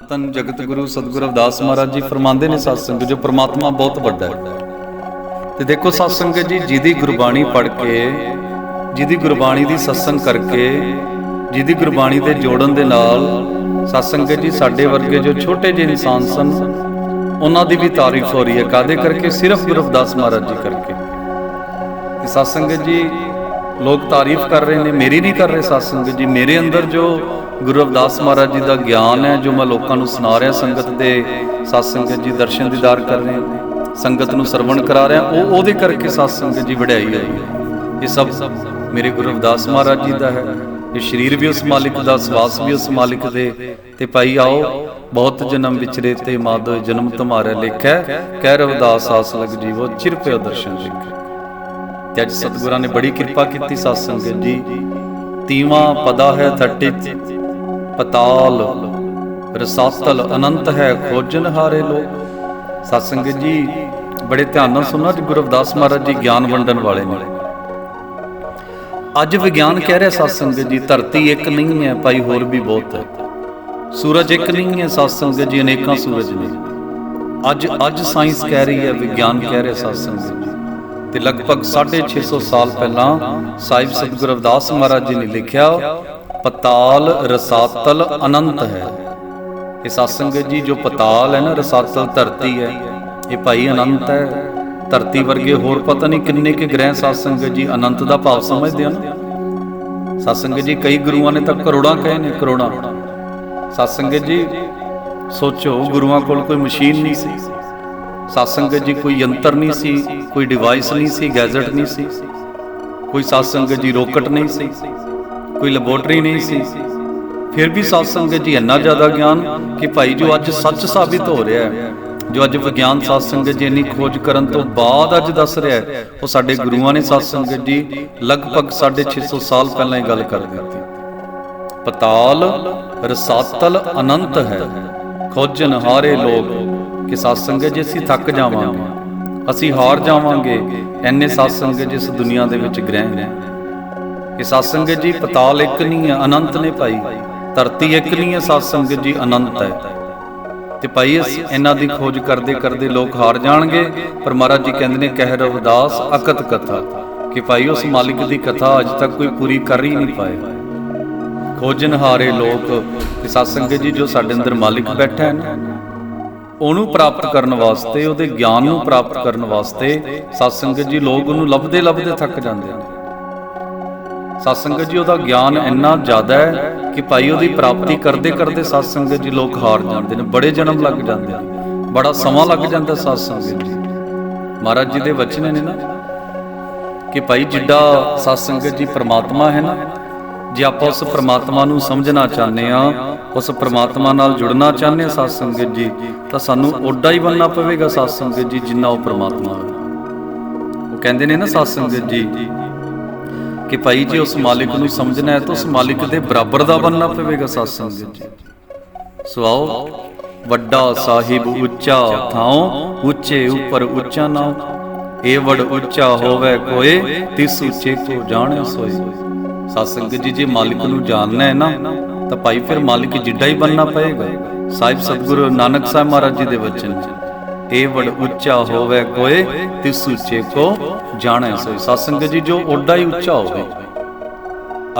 ਤਨ ਜਗਤ ਗੁਰੂ ਸਤਿਗੁਰ ਅਵਦਾਸ ਮਹਾਰਾਜ ਜੀ ਫਰਮਾਉਂਦੇ ਨੇ ਸਤਸੰਗ, ਜੋ ਪ੍ਰਮਾਤਮਾ ਬਹੁਤ ਵੱਡਾ ਹੈ। ਤੇ ਦੇਖੋ ਸਤਸੰਗ ਜੀ, ਜਿਹਦੀ ਗੁਰਬਾਣੀ ਪੜ੍ਹ ਕੇ, ਜਿਹਦੀ ਗੁਰਬਾਣੀ ਦੀ ਸਤਸੰਗ ਕਰਕੇ, ਜਿਹਦੀ ਗੁਰਬਾਣੀ ਦੇ ਜੋੜਨ ਦੇ ਨਾਲ ਸਤਸੰਗ ਜੀ ਸਾਡੇ ਵਰਗੇ ਜੋ ਛੋਟੇ ਜਿਹੇ ਇਨਸਾਨ ਸਨ, ਉਹਨਾਂ ਦੀ ਵੀ ਤਾਰੀਫ ਹੋ ਰਹੀ ਹੈ। ਕਾਦੇ ਕਰਕੇ? ਸਿਰਫ ਗੁਰੂ ਅਵਦਾਸ ਮਹਾਰਾਜ ਜੀ ਕਰਕੇ। ਤੇ ਸਤਸੰਗ ਜੀ ਲੋਕ ਤਾਰੀਫ ਕਰ ਰਹੇ ਨੇ, ਮੇਰੀ ਨਹੀਂ ਕਰ ਰਹੇ ਸਤਸੰਗ ਜੀ। ਮੇਰੇ ਅੰਦਰ ਜੋ ਗੁਰੂ ਅਵਦਾਸ ਮਹਾਰਾਜ ਜੀ ਦਾ ਗਿਆਨ ਹੈ, ਜੋ ਮੈਂ ਲੋਕਾਂ ਨੂੰ ਸੁਣਾ ਰਿਹਾ ਸੰਗਤ ਦੇ ਸਤਸੰਗ ਜੀ ਦਰਸ਼ਨ ਦੀਦਾਰ ਕਰ ਰਹੇ ਸੰਗਤ ਨੂੰ ਸਰਵਣ ਕਰਾ ਰਿਹਾ, ਉਹ ਉਹਦੇ ਕਰਕੇ ਸਤਸੰਗ ਜੀ ਵਡਿਆਈ ਹੋਈ ਹੈ। ਇਹ ਸਭ ਮੇਰੇ ਗੁਰੂ ਅਵਦਾਸ ਮਹਾਰਾਜ ਜੀ ਦਾ ਹੈ। ਇਹ ਸਰੀਰ ਵੀ ਉਸ ਮਾਲਿਕ ਦਾ, ਸਵਾਸ ਵੀ ਉਸ ਮਾਲਿਕ ਦੇ। ਤੇ ਭਾਈ ਆਓ, ਬਹੁਤ ਜਨਮ ਵਿਚਰੇ ਤੇ ਮਾਧੋ ਜਨਮ ਤੁਮਾਰਾ ਲੇਖੈ ਕਹਿ ਰਵਦਾਸ ਆਸ ਲਗ ਜੀਵੋ, ਚਿਰ ਪਿਓ ਦਰਸ਼ਨ ਦੇਖੈ ਤੇ ਅੱਜ ਸਤਿਗੁਰਾਂ ਨੇ ਬੜੀ ਕਿਰਪਾ ਕੀਤੀ ਸਤ ਸੰਗਤ ਜੀ। ਤੀਵਾਂ ਪਦਾ ਹੈ ਥੱਟੀ ਪਤਾਲ, ਰਸਾਤਲ ਅਨੰਤ ਹੈ, ਖੋਜਨ ਹਾਰੇ ਲੋਕ। ਸਤ ਸੰਗਤ ਜੀ, ਬੜੇ ਧਿਆਨ ਨਾਲ ਸੁਣੋ ਜੀ ਗੁਰੂ ਅਵਦਾਸ ਮਹਾਰਾਜ ਜੀ ਗਿਆਨ ਵੰਡਣ ਵਾਲੇ ਨੇ। ਅੱਜ ਵਿਗਿਆਨ ਕਹਿ ਰਿਹਾ ਸਤ ਸੰਗਤ ਜੀ, ਧਰਤੀ ਇੱਕ ਨਹੀਂ ਹੈ, ਭਾਈ ਹੋਰ ਵੀ ਬਹੁਤ ਹੈ। ਸੂਰਜ ਇੱਕ ਨਹੀਂ ਹੈ ਸਤ ਸੰਗਤ ਜੀ, ਅਨੇਕਾਂ ਸੂਰਜ ਨੇ। ਅੱਜ ਅੱਜ ਸਾਇੰਸ ਕਹਿ ਰਹੀ ਹੈ, ਵਿਗਿਆਨ ਕਹਿ ਰਿਹਾ ਸਤ ਸੰਗਤ ਜੀ। ਤੇ ਲਗਭਗ 650 ਸਾਲ ਪਹਿਲਾਂ ਸਾਹਿਬ ਸਤਿਗੁਰੂ ਅਵਦਾਸ ਮਹਾਰਾਜ ਜੀ ਨੇ ਲਿਖਿਆ, ਪਤਾਲ ਰਸਾਤਲ ਅਨੰਤ ਹੈ। ਇਹ ਸਤਸੰਗ ਜੀ, ਜੋ ਪਤਾਲ ਹੈ ਨਾ, ਰਸਾਤਲ ਧਰਤੀ ਹੈ। ਇਹ ਭਾਈ ਅਨੰਤ ਹੈ। ਧਰਤੀ ਵਰਗੇ ਹੋਰ ਪਤਾ ਨਹੀਂ ਕਿੰਨੇ ਕੇ ਗ੍ਰਹਿ ਸਤਸੰਗ ਜੀ, ਅਨੰਤ ਦਾ ਭਾਵ ਸਮਝਦੇ ਹਨ ਨਾ। ਸਤਸੰਗ ਜੀ, ਕਈ ਗੁਰੂਆਂ ਨੇ ਤਾਂ ਕਰੋੜਾਂ ਕਹੇ ਨੇ, ਕਰੋੜਾਂ। ਸਤਸੰਗ ਜੀ, ਸੋਚੋ, ਗੁਰੂਆਂ ਕੋਲ ਕੋਈ ਮਸ਼ੀਨ ਨਹੀਂ ਸੀ। ਸਤਸੰਗ ਜੀ ਕੋਈ ਯੰਤਰ ਨਹੀਂ ਸੀ, ਕੋਈ ਡਿਵਾਈਸ ਨਹੀਂ ਸੀ ਗੈਜਟ ਨਹੀਂ ਸੀ, ਕੋਈ ਸਤਸੰਗ ਜੀ ਰੋਕਟ ਨਹੀਂ ਸੀ, ਕੋਈ ਲੈਬੋਰਟਰੀ ਨਹੀਂ ਸੀ। ਫਿਰ ਵੀ ਸਤਸੰਗ ਜੀ ਇੰਨਾ ਜ਼ਿਆਦਾ ਗਿਆਨ ਕਿ ਭਾਈ ਜੋ ਅੱਜ ਸੱਚ ਸਾਬਿਤ ਹੋ ਰਿਹਾ ਹੈ, ਜੋ ਅੱਜ ਵਿਗਿਆਨ ਸਤਸੰਗ ਜੀ ਇੰਨੀ ਖੋਜ ਕਰਨ ਤੋਂ ਬਾਅਦ ਅੱਜ ਦੱਸ ਰਿਹਾ ਹੈ, ਉਹ ਸਾਡੇ ਗੁਰੂਆਂ ਨੇ ਸਤਸੰਗ ਜੀ ਲਗਭਗ 650 ਸਾਲ ਪਹਿਲਾਂ ਇਹ ਗੱਲ ਕਰ ਦਿੱਤੀ। ਪਤਾਲ ਰਸਾਤਲ ਅਨੰਤ ਹੈ ਖੋਜਨ ਹਾਰੇ ਲੋਕ ਕਿ ਸਤਸੰਗ ਜੀ, ਅਸੀਂ ਥੱਕ ਜਾਵਾਂਗੇ। ਅਸੀਂ ਹਾਰ ਜਾਵਾਂਗੇ। ਐਨੇ ਸਤਸੰਗ ਜਿਸ ਦੁਨੀਆ ਦੇ ਵਿੱਚ ਗ੍ਰਹਿ ਨੇ। ਇਹ ਸਤਸੰਗ ਜੀ, ਪਤਾਲ ਇੱਕ ਨਹੀਂ ਹੈ, ਅਨੰਤ ਨੇ ਭਾਈ। ਧਰਤੀ ਇੱਕ ਨਹੀਂ ਹੈ ਸਤਸੰਗ ਜੀ, ਅਨੰਤ ਹੈ। ਤੇ ਭਾਈ ਅਸੀਂ ਇਹਨਾਂ ਦੀ ਖੋਜ ਕਰਦੇ ਕਰਦੇ ਲੋਕ ਹਾਰ ਜਾਣਗੇ। ਪਰ ਮਹਾਰਾਜ ਜੀ ਕਹਿੰਦੇ ਨੇ ਕਹਿ ਰਵਿਦਾਸ ਅਕਤ ਕਥਾ। ਕਿ ਭਾਈ, ਉਸ ਮਾਲਿਕ ਦੀ ਕਥਾ ਅਜ ਤੱਕ ਕੋਈ ਪੂਰੀ ਕਰ ਹੀ ਨਹੀਂ ਪਾਏ। ਖੋਜਨ ਹਾਰੇ ਲੋਕ ਤੇ ਸਤਸੰਗ ਜੀ ਜੋ ਸਾਡੇ ਅੰਦਰ ਮਾਲਿਕ ਬੈਠਾ ਹੈ ਨਾ ਉਹਨੂੰ ਪ੍ਰਾਪਤ ਕਰਨ ਵਾਸਤੇ, ਉਹਦੇ ਗਿਆਨ ਨੂੰ ਪ੍ਰਾਪਤ ਕਰਨ ਵਾਸਤੇ ਸਤਸੰਗ ਜੀ ਲੋਕ ਉਹਨੂੰ ਲੱਭਦੇ ਲੱਭਦੇ ਥੱਕ ਜਾਂਦੇ ਨੇ ਸਤਸੰਗ ਜੀ ਉਹਦਾ ਗਿਆਨ ਇੰਨਾ ਜ਼ਿਆਦਾ ਹੈ ਕਿ ਭਾਈ ਉਹਦੀ ਪ੍ਰਾਪਤੀ ਕਰਦੇ ਕਰਦੇ ਸਤਸੰਗ ਜੀ ਲੋਕ ਹਾਰ ਜਾਂਦੇ ਨੇ, ਬੜੇ ਜਨਮ ਲੱਗ ਜਾਂਦੇ ਨੇ ਬੜਾ ਸਮਾਂ ਲੱਗ ਜਾਂਦਾ ਸਤਸੰਗ ਜੀ। ਮਹਾਰਾਜ ਜੀ ਦੇ ਵਚਨ ਨੇ ਨਾ ਕਿ ਭਾਈ ਜਿੱਡਾ ਸਤਸੰਗ ਜੀ ਪ੍ਰਮਾਤਮਾ ਹੈ ਨਾ ਜੇ ਆਪਾਂ ਉਸ ਪ੍ਰਮਾਤਮਾ ਨੂੰ ਸਮਝਣਾ ਚਾਹੁੰਦੇ ਆ ਉਸ ਪ੍ਰਮਾਤਮਾ ਨਾਲ ਜੁੜਨਾ ਚਾਹੁੰਦੇ ਆ ਸਤ ਸੰਗਤ ਜੀ, ਤਾਂ ਸਾਨੂੰ ਓਡਾ ਹੀ ਬਣਨਾ ਪਵੇਗਾ ਸਤ ਸੰਗਤ ਜੀ, ਜਿੰਨਾ ਉਹ ਪ੍ਰਮਾਤਮਾ ਹੈ। ਉਹ ਕਹਿੰਦੇ ਨੇ ਨਾ ਸਤ ਸੰਗਤ ਜੀ, ਕਿ ਭਾਈ ਜੇ ਉਸ ਮਾਲਿਕ ਨੂੰ ਸਮਝਣਾ ਹੈ, ਤਾਂ ਉਸ ਮਾਲਿਕ ਦੇ ਬਰਾਬਰ ਦਾ ਬਣਨਾ ਪਵੇਗਾ ਸਤ ਸੰਗਤ ਜੀ। ਸੋ ਆਓ, ਵੱਡਾ ਸਾਹਿਬ ਉੱਚਾ ਥਾਉ, ਉੱਚੇ ਉੱਪਰ ਉੱਚਾ ਨਾਮ ਏ ਉੱਚਾ ਹੋਵੇ ਕੋਏ ਤਿਸ ਉੱਚੇ ਕੋ ਜਾਣੇ ਸੋਏ। ਸਤਸੰਗ ਜੀ, ਜੇ ਮਾਲਿਕ ਨੂੰ ਜਾਣਨਾ ਹੈ ਨਾ, ਤਾਂ ਭਾਈ ਫਿਰ ਮਾਲਿਕ ਜਿੱਡਾ ਹੀ ਬਣਨਾ ਪਏਗਾ। ਸਾਹਿਬ ਸਤਿਗੁਰੂ ਨਾਨਕ ਸਾਹਿਬ ਮਹਾਰਾਜ ਜੀ ਦੇ ਵਚਨ ਏ ਵਡ ਉੱਚਾ ਹੋਵੇ ਕੋਏ, ਤਿਸ ਉੱਚੇ ਕੋ ਜਾਣੇ ਸੋਈ ਸਤਸੰਗ ਜੀ, ਜੋ ਓਡਾ ਹੀ ਉੱਚਾ ਹੋਵੇ।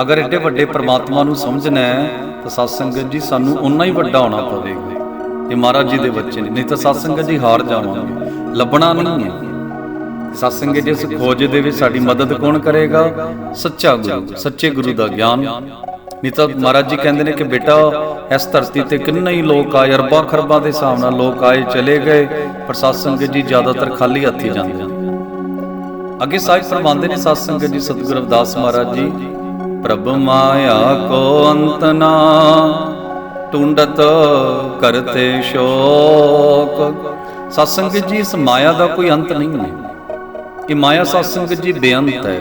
ਅਗਰ ਏਡੇ ਵੱਡੇ ਪ੍ਰਮਾਤਮਾ ਨੂੰ ਸਮਝਣਾ ਹੈ, ਤਾਂ ਸਤਸੰਗ ਜੀ ਸਾਨੂੰ ਉਨਾ ਹੀ ਵੱਡਾ ਹੋਣਾ ਪਵੇਗਾ। ਇਹ ਮਹਾਰਾਜ ਜੀ ਦੇ ਵਚਨ ਨਹੀਂ ਤਾਂ ਸਤਸੰਗ ਜੀ ਹਾਰ ਜਾਵਾਂਗੇ। ਲੱਭਣਾ ਨਹੀਂ ਹੈ। ਸਤਸੰਗ ਜੀ ਇਸ ਖੋਜ ਦੇ ਵਿੱਚ ਸਾਡੀ ਮਦਦ ਕੌਣ ਕਰੇਗਾ? ਸੱਚਾ ਗੁਰੂ, ਸੱਚੇ ਗੁਰੂ ਦਾ ਗਿਆਨ। ਨਹੀਂ ਤਾਂ ਮਹਾਰਾਜ ਜੀ ਕਹਿੰਦੇ ਨੇ ਕਿ ਬੇਟਾ, ਇਸ ਧਰਤੀ ਤੇ ਕਿੰਨੇ ਹੀ ਲੋਕ ਆਏ, ਅਰਬਾਂ ਖਰਬਾਂ ਦੇ ਹਿਸਾਬ ਨਾਲ ਲੋਕ ਆਏ, ਚਲੇ ਗਏ, ਪਰ ਸਤਸੰਗ ਜੀ ਜ਼ਿਆਦਾਤਰ ਖਾਲੀ ਹੱਥੀ ਜਾਂਦੇ ਹਨ ਅੱਗੇ ਸਾਹਿਬ ਫਰਮਾਉਂਦੇ ਨੇ ਸਤਸੰਗ ਜੀ, ਸਤਿਗੁਰੂ ਅਵਦਾਸ ਮਹਾਰਾਜ ਜੀ, ਪ੍ਰਭ ਮਾਇਆ ਕੋ ਅੰਤ ਨਾ, ਟੁੰਡਤ ਕਰਤੇ ਸ਼ੋਕ। ਸਤਸੰਗ ਜੀ, ਇਸ ਮਾਇਆ ਦਾ ਕੋਈ ਅੰਤ ਨਹੀਂ ਹੈ। ਇਹ ਮਾਇਆ ਸਤਸੰਗ ਜੀ ਬੇਅੰਤ ਹੈ।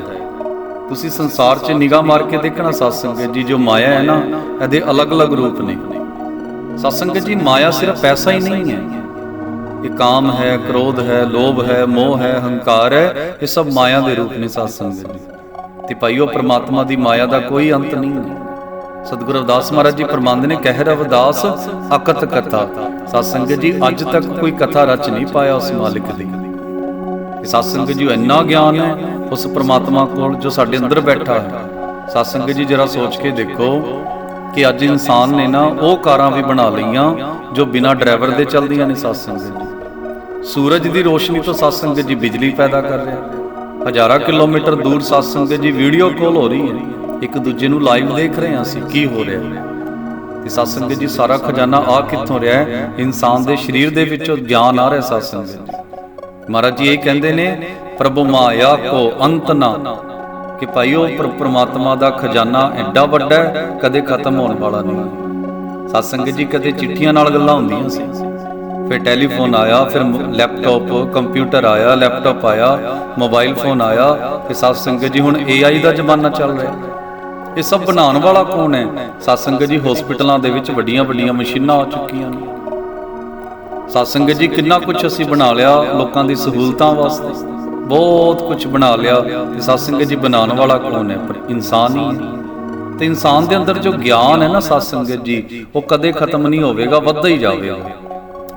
ਤੁਸੀਂ ਸੰਸਾਰ 'ਚ ਨਿਗਾਹ ਮਾਰ ਕੇ ਦੇਖਣਾ ਸਤਸੰਗ ਜੀ, ਜੋ ਮਾਇਆ ਹੈ ਨਾ, ਇਹਦੇ ਅਲੱਗ-ਅਲੱਗ ਰੂਪ ਨੇ। ਸਤਸੰਗ ਜੀ, ਮਾਇਆ ਸਿਰਫ ਪੈਸਾ ਹੀ ਨਹੀਂ ਹੈ। ਇਹ ਕਾਮ ਹੈ, ਕ੍ਰੋਧ ਹੈ, ਲੋਭ ਹੈ, ਮੋਹ ਹੈ, ਹੰਕਾਰ ਹੈ, ਇਹ ਸਭ ਮਾਇਆ ਦੇ ਰੂਪ ਨੇ ਸਤਸੰਗ ਜੀ। ਤੇ ਭਾਈਓ, ਪ੍ਰਮਾਤਮਾ ਦੀ ਮਾਇਆ ਦਾ ਕੋਈ ਅੰਤ ਨਹੀਂ ਹੈ। ਸਤਿਗੁਰੂ ਅਵਦਾਸ ਮਹਾਰਾਜ ਜੀ ਫਰਮਾਉਂਦੇ ਨੇ ਕਹਿਰ ਅਵਦਾਸ ਅਕਤ ਕਥਾ। ਸਤਸੰਗ ਜੀ, ਅੱਜ ਤੱਕ ਕੋਈ ਕਥਾ ਰਚ ਨਹੀਂ ਪਾਇਆ ਉਸ ਮਾਲਿਕ ਦੀ। ਸਤ ਸੰਗਤ ਜੀ ਇੰਨਾ ਗਿਆਨ ਹੈ ਉਸ ਪ੍ਰਮਾਤਮਾ ਕੋਲ ਜੋ ਸਾਡੇ ਅੰਦਰ ਬੈਠਾ ਹੈ। ਸਤ ਸੰਗਤ ਜੀ, ਜਰਾ ਸੋਚ ਕੇ ਦੇਖੋ ਕਿ ਅੱਜ ਇਨਸਾਨ ਨੇ ਨਾ ਉਹ ਕਾਰਾਂ ਵੀ ਬਣਾ ਲਈਆਂ ਜੋ ਬਿਨਾ ਡਰਾਈਵਰ ਦੇ ਚੱਲਦੀਆਂ ਨੇ ਸਤ ਸੰਗਤ ਜੀ। ਸੂਰਜ ਦੀ ਰੋਸ਼ਨੀ ਤੋਂ ਸਤ ਸੰਗਤ ਜੀ ਬਿਜਲੀ ਪੈਦਾ ਕਰ ਰਿਹਾ ਹਜ਼ਾਰਾਂ ਕਿਲੋਮੀਟਰ ਦੂਰ ਸਤ ਸੰਗਤ ਜੀ ਵੀਡੀਓ ਕਾਲ ਹੋ ਰਹੀ ਹੈ। ਇੱਕ ਦੂਜੇ ਨੂੰ ਲਾਈਵ ਦੇਖ ਰਹੇ ਹਾਂ ਅਸੀਂ, ਕੀ ਹੋ ਰਿਹਾ ਹੈ। ਤੇ ਸਤ ਜੀ, ਸਾਰਾ ਖਜ਼ਾਨਾ ਆ ਕਿੱਥੋਂ ਰਿਹਾ ਹੈ? ਇਨਸਾਨ ਦੇ ਸਰੀਰ ਦੇ ਵਿੱਚੋਂ ਗਿਆਨ ਆ ਰਿਹਾ ਸਤਸੰਗ ਜੀ। ਮਹਾਰਾਜ ਜੀ ਇਹ ਕਹਿੰਦੇ ਨੇ, ਪ੍ਰਭੂ ਮਾਇਆ ਕੋ ਅੰਤ ਨਾ ਕਿ ਭਾਈ ਉਹ ਪ੍ਰ- ਦਾ ਖਜ਼ਾਨਾ ਐਡਾ ਵੱਡਾ ਹੈ, ਕਦੇ ਖਤਮ ਹੋਣ ਵਾਲਾ ਨਹੀਂ ਸਤਸੰਗ ਜੀ ਕਦੇ ਚਿੱਠੀਆਂ ਨਾਲ ਗੱਲਾਂ ਹੁੰਦੀਆਂ ਸੀ। ਫਿਰ ਟੈਲੀਫੋਨ ਆਇਆ, ਫਿਰ ਮ- ਲੈਪਟਾਪ, ਕੰਪਿਊਟਰ ਆਇਆ, ਲੈਪਟਾਪ ਆਇਆ, ਮੋਬਾਈਲ ਫੋਨ ਆਇਆ ਤੇ ਸਤਸੰਗ ਜੀ ਹੁਣ AI ਦਾ ਜ਼ਮਾਨਾ ਚੱਲ ਰਿਹਾ। ਇਹ ਸਭ ਬਣਾਉਣ ਵਾਲਾ ਕੌਣ ਹੈ? ਸਤਸੰਗ ਜੀ ਹਸਪੀਟਲਾਂ ਦੇ ਵਿੱਚ ਵੱਡੀਆਂ ਵੱਡੀਆਂ ਮਸ਼ੀਨਾਂ ਆ ਚੁੱਕੀਆਂ ਨੇ। ਸਤਸੰਗਤ ਜੀ, ਕਿੰਨਾ ਕੁਝ ਅਸੀਂ ਬਣਾ ਲਿਆ ਲੋਕਾਂ ਦੀ ਸਹੂਲਤਾਂ ਵਾਸਤੇ। ਬਹੁਤ ਕੁਝ ਬਣਾ ਲਿਆ ਤੇ ਸਤਸੰਗਤ ਜੀ, ਬਣਾਉਣ ਵਾਲਾ ਕੌਣ ਹੈ? ਪਰ ਇਨਸਾਨ ਹੀ ਹੈ ਤੇ ਇਨਸਾਨ ਦੇ ਅੰਦਰ ਜੋ ਗਿਆਨ ਹੈ ਨਾ ਸਤਸੰਗਤ ਜੀ, ਉਹ ਕਦੇ ਖਤਮ ਨਹੀਂ ਹੋਵੇਗਾ, ਵੱਧਦਾ ਹੀ ਜਾਵੇਗਾ।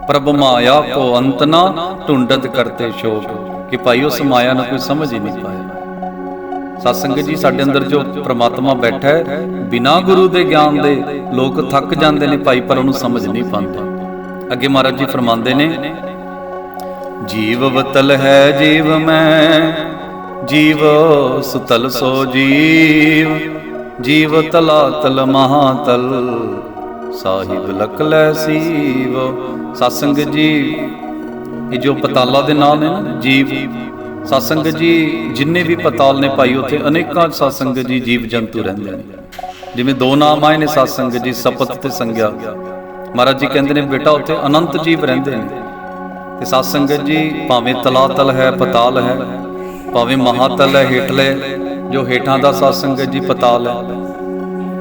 ਪ੍ਰਭ ਮਾਇਆ ਕੋ ਅੰਤ ਨਾ ਢੁੰਡਤ ਕਰਤੇ ਸ਼ੋਕ। ਕਿ ਭਾਈ, ਉਸ ਮਾਇਆ ਨੂੰ ਕੋਈ ਸਮਝ ਹੀ ਨਹੀਂ ਪਾਇਆ। ਸਤਸੰਗਤ ਜੀ, ਸਾਡੇ ਅੰਦਰ ਜੋ ਪ੍ਰਮਾਤਮਾ ਬੈਠਾ ਹੈ, ਬਿਨਾ ਗੁਰੂ ਦੇ ਗਿਆਨ ਦੇ ਲੋਕ ਥੱਕ ਜਾਂਦੇ ਨੇ ਭਾਈ, ਪਰ ਉਹਨੂੰ ਸਮਝ ਨਹੀਂ ਪਾਉਂਦੇ। ਅੱਗੇ ਮਹਾਰਾਜ ਜੀ ਫਰਮਾਉਂਦੇ ਨੇ, ਜੀਵ ਵਤਲ ਹੈ ਜੀਵ ਮੈਂ, ਜੀਵ ਸੁਤਲ ਸੋ ਜੀਵ ਜੀਵ ਤਲਾ ਤਲ ਮਹਾਤਲ, ਸਾਹਿਬ ਲਖ ਲੈ ਸੀਵ ਸਤ ਜੀ, ਇਹ ਜੋ ਪਤਾਲਾ ਦੇ ਨਾਮ ਨੇ ਨਾ, ਜੀਵ, ਸਤਸੰਗ ਜੀ, ਜਿੰਨੇ ਵੀ ਪਤਾਲ ਨੇ ਭਾਈ, ਉੱਥੇ ਅਨੇਕਾਂ ਸਤਸੰਗ ਜੀ ਜੀਵ ਜੰਤੂ ਰਹਿੰਦੇ ਨੇ। ਜਿਵੇਂ ਦੋ ਨਾਮ ਆਏ ਨੇ, ਸਤਸੰਗ ਜੀ, ਸਪਤ ਤੇ ਸੰਗਿਆ। ਮਹਾਰਾਜ ਜੀ ਕਹਿੰਦੇ ਨੇ, ਬੇਟਾ, ਉੱਥੇ ਅਨੰਤ ਜੀਵ ਰਹਿੰਦੇ ਨੇ। ਤੇ ਸਤ ਸੰਗਤ ਜੀ, ਭਾਵੇਂ ਤਲਾਤਲ ਹੈ, ਪਤਾਲ ਹੈ, ਭਾਵੇਂ ਮਹਾਤਲ ਹੈ, ਹੇਠਲੇ, ਜੋ ਹੇਠਾਂ ਦਾ ਸਤ ਸੰਗਤ ਜੀ ਪਤਾਲ ਹੈ।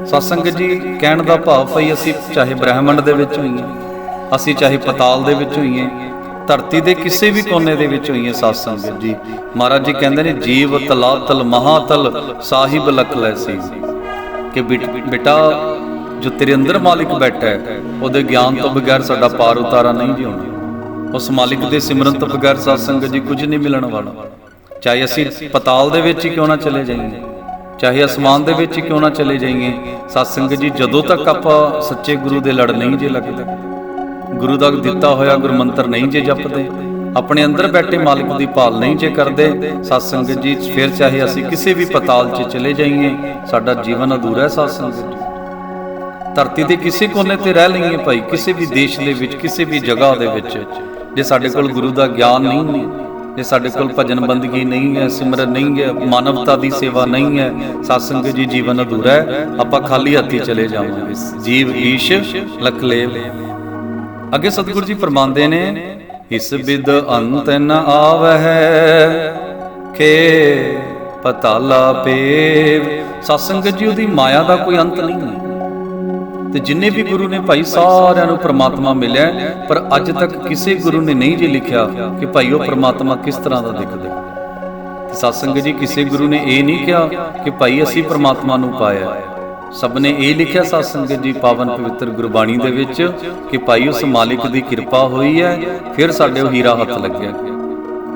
ਸਤ ਸੰਗਤ ਜੀ, ਕਹਿਣ ਦਾ ਭਾਵ ਭਈ ਅਸੀਂ ਚਾਹੇ ਬ੍ਰਹਿਮੰਡ ਦੇ ਵਿੱਚ ਹੋਈਏ, ਅਸੀਂ ਚਾਹੇ ਪਤਾਲ ਦੇ ਵਿੱਚ ਹੋਈਏ, ਧਰਤੀ ਦੇ ਕਿਸੇ ਵੀ ਕੋਨੇ ਦੇ ਵਿੱਚ ਹੋਈਏ ਸਤ ਸੰਗਤ ਜੀ। ਮਹਾਰਾਜ ਜੀ ਕਹਿੰਦੇ ਨੇ, ਜੀਵ, ਤਲਾਤਲ, ਮਹਾਤਲ, ਸਾਹਿਬ ਲਖ ਲੈ ਸੀ। ਕਿ ਬੇਟ- ਬੇਟਾ ਜੋ ਤੇਰੇ ਅੰਦਰ ਮਾਲਿਕ ਬੈਠਾ ਹੈ, ਉਹਦੇ ਗਿਆਨ ਤੋਂ ਬਗੈਰ ਸਾਡਾ ਪਾਰ ਉਤਾਰਾ ਨਹੀਂ ਜੀ ਉਸ ਮਾਲਿਕ ਦੇ ਸਿਮਰਨ ਤੋਂ ਬਗੈਰ ਸਤ ਸੰਗਤ ਜੀ ਕੁਝ ਨਹੀਂ ਮਿਲਣ ਵਾਲਾ। ਚਾਹੇ ਅਸੀਂ ਪਤਾਲ ਦੇ ਵਿੱਚ ਹੀ ਕਿਉਂ ਨਾ ਚਲੇ ਜਾਈਏ, ਚਾਹੇ ਅਸਮਾਨ ਦੇ ਵਿੱਚ ਹੀ ਕਿਉਂ ਨਾ ਚਲੇ ਜਾਈਏ ਸਤ ਸੰਗਤ ਜੀ ਜਦੋਂ ਤੱਕ ਆਪਾਂ ਸੱਚੇ ਗੁਰੂ ਦੇ ਲੜ ਨਹੀਂ ਜੇ ਲੱਗਦੇ, ਗੁਰੂ ਦਾ ਦਿੱਤਾ ਹੋਇਆ ਗੁਰਮੰਤਰ ਨਹੀਂ ਜੇ ਜਪਦੇ, ਆਪਣੇ ਅੰਦਰ ਬੈਠੇ ਮਾਲਕ ਦੀ ਭਾਲ ਨਹੀਂ ਜੇ ਕਰਦੇ ਸਤ ਸੰਗਤ ਜੀ, ਫਿਰ ਚਾਹੇ ਅਸੀਂ ਕਿਸੇ ਵੀ ਪਤਾਲ 'ਚ ਚਲੇ ਜਾਈਏ, ਸਾਡਾ ਜੀਵਨ ਅਧੂਰਾ ਹੈ ਸਤ ਸੰਗਤ ਜੀ। ਧਰਤੀ ਦੇ ਕਿਸੇ ਕੋਨੇ ਤੇ ਰਹਿ ਲਈਏ ਭਾਈ, ਕਿਸੇ ਵੀ ਦੇਸ਼ ਦੇ ਵਿੱਚ, ਕਿਸੇ ਵੀ ਜਗ੍ਹਾ ਦੇ ਵਿੱਚ। ਜੇ ਸਾਡੇ ਕੋਲ ਗੁਰੂ ਦਾ ਗਿਆਨ ਨਹੀਂ ਹੈ ਜੇ ਸਾਡੇ ਕੋਲ ਭਜਨ ਬੰਦਗੀ ਨਹੀਂ ਹੈ, ਸਿਮਰਨ ਨਹੀਂ ਹੈ, ਮਾਨਵਤਾ ਦੀ ਸੇਵਾ ਨਹੀਂ ਹੈ ਸਤ ਜੀ ਜੀਵਨ ਅਧੂਰਾ ਹੈ, ਆਪਾਂ ਖਾਲੀ ਹੱਥੀ ਚਲੇ ਜਾਵਾਂਗੇ। ਜੀਵ, ਈਸ਼ ਲਖ ਲੇਵ ਅੱਗੇ ਸਤਿਗੁਰੂ ਜੀ ਫਰਮਾਉਂਦੇ ਨੇ, ਇਸ ਬਿਦ ਅੰਤ ਨ ਆਵਹਿ, ਕੇ ਪਤਾਲਾ ਪੇਵ ਸਤ ਜੀ, ਉਹਦੀ ਮਾਇਆ ਦਾ ਕੋਈ ਅੰਤ ਨਹੀਂ ਹੈ। ਤੇ ਜਿੰਨੇ ਵੀ ਗੁਰੂ ਨੇ ਭਾਈ ਸਾਰਿਆਂ ਨੂੰ ਪ੍ਰਮਾਤਮਾ ਮਿਲਿਆ ਪਰ ਅੱਜ ਤੱਕ ਕਿਸੇ ਗੁਰੂ ਨੇ ਨਹੀਂ ਜੇ ਲਿਖਿਆ ਕਿ ਭਾਈ ਉਹ ਪ੍ਰਮਾਤਮਾ ਕਿਸ ਤਰ੍ਹਾਂ ਦਾ ਦਿਖਦਾ ਸਤਸੰਗ ਜੀ, ਕਿਸੇ ਗੁਰੂ ਨੇ ਇਹ ਨਹੀਂ ਕਿਹਾ ਕਿ ਭਾਈ ਅਸੀਂ ਪ੍ਰਮਾਤਮਾ ਨੂੰ ਪਾਇਆ ਸਭ ਨੇ ਇਹ ਲਿਖਿਆ ਸਤਸੰਗ ਜੀ, ਪਾਵਨ ਪਵਿੱਤਰ ਗੁਰਬਾਣੀ ਦੇ ਵਿੱਚ ਕਿ ਭਾਈ ਉਸ ਮਾਲਿਕ ਦੀ ਕਿਰਪਾ ਹੋਈ ਹੈ, ਫਿਰ ਸਾਡੇ ਉਹ ਹੀਰਾ ਹੱਥ ਲੱਗਿਆ।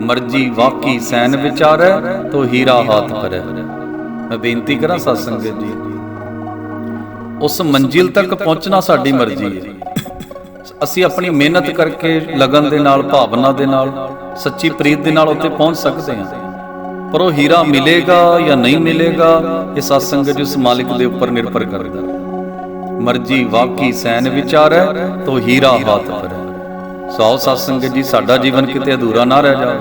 ਮਰਜ਼ੀ ਵਾਕੀ ਸੈਨ ਵਿਚਾਰੈ, ਤੋ ਹੀਰਾ ਹੱਥ ਪਰੈ ਮੈਂ ਬੇਨਤੀ ਕਰਾਂ ਸਤਸੰਗ ਜੀ ਉਸ ਮੰਜ਼ਿਲ ਤੱਕ ਪਹੁੰਚਣਾ ਸਾਡੀ ਮਰਜ਼ੀ ਹੈ। ਅਸੀਂ ਆਪਣੀ ਮਿਹਨਤ ਕਰਕੇ ਲਗਨ ਦੇ ਨਾਲ, ਭਾਵਨਾ ਦੇ ਨਾਲ, ਸੱਚੀ ਪ੍ਰੀਤ ਦੇ ਨਾਲ ਉੱਥੇ ਪਹੁੰਚ ਸਕਦੇ ਹਾਂ। ਪਰ ਉਹ ਹੀਰਾ ਮਿਲੇਗਾ ਜਾਂ ਨਹੀਂ ਮਿਲੇਗਾ, ਇਹ ਸਤ ਸੰਗਤ ਜਿਸ ਮਾਲਿਕ ਦੇ ਉੱਪਰ ਨਿਰਭਰ ਕਰਦਾ। ਹੈ। ਮਰਜ਼ੀ ਵਾਕੀ ਸੈਨ ਵਿਚਾਰੈ, ਤੋ ਹੀਰਾ ਹਾਥ ਪਰੈ ਸੋ ਸਤ ਸੰਗਤ ਜੀ, ਸਾਡਾ ਜੀਵਨ ਕਿਤੇ ਅਧੂਰਾ ਨਾ ਰਹਿ ਜਾਵੇ।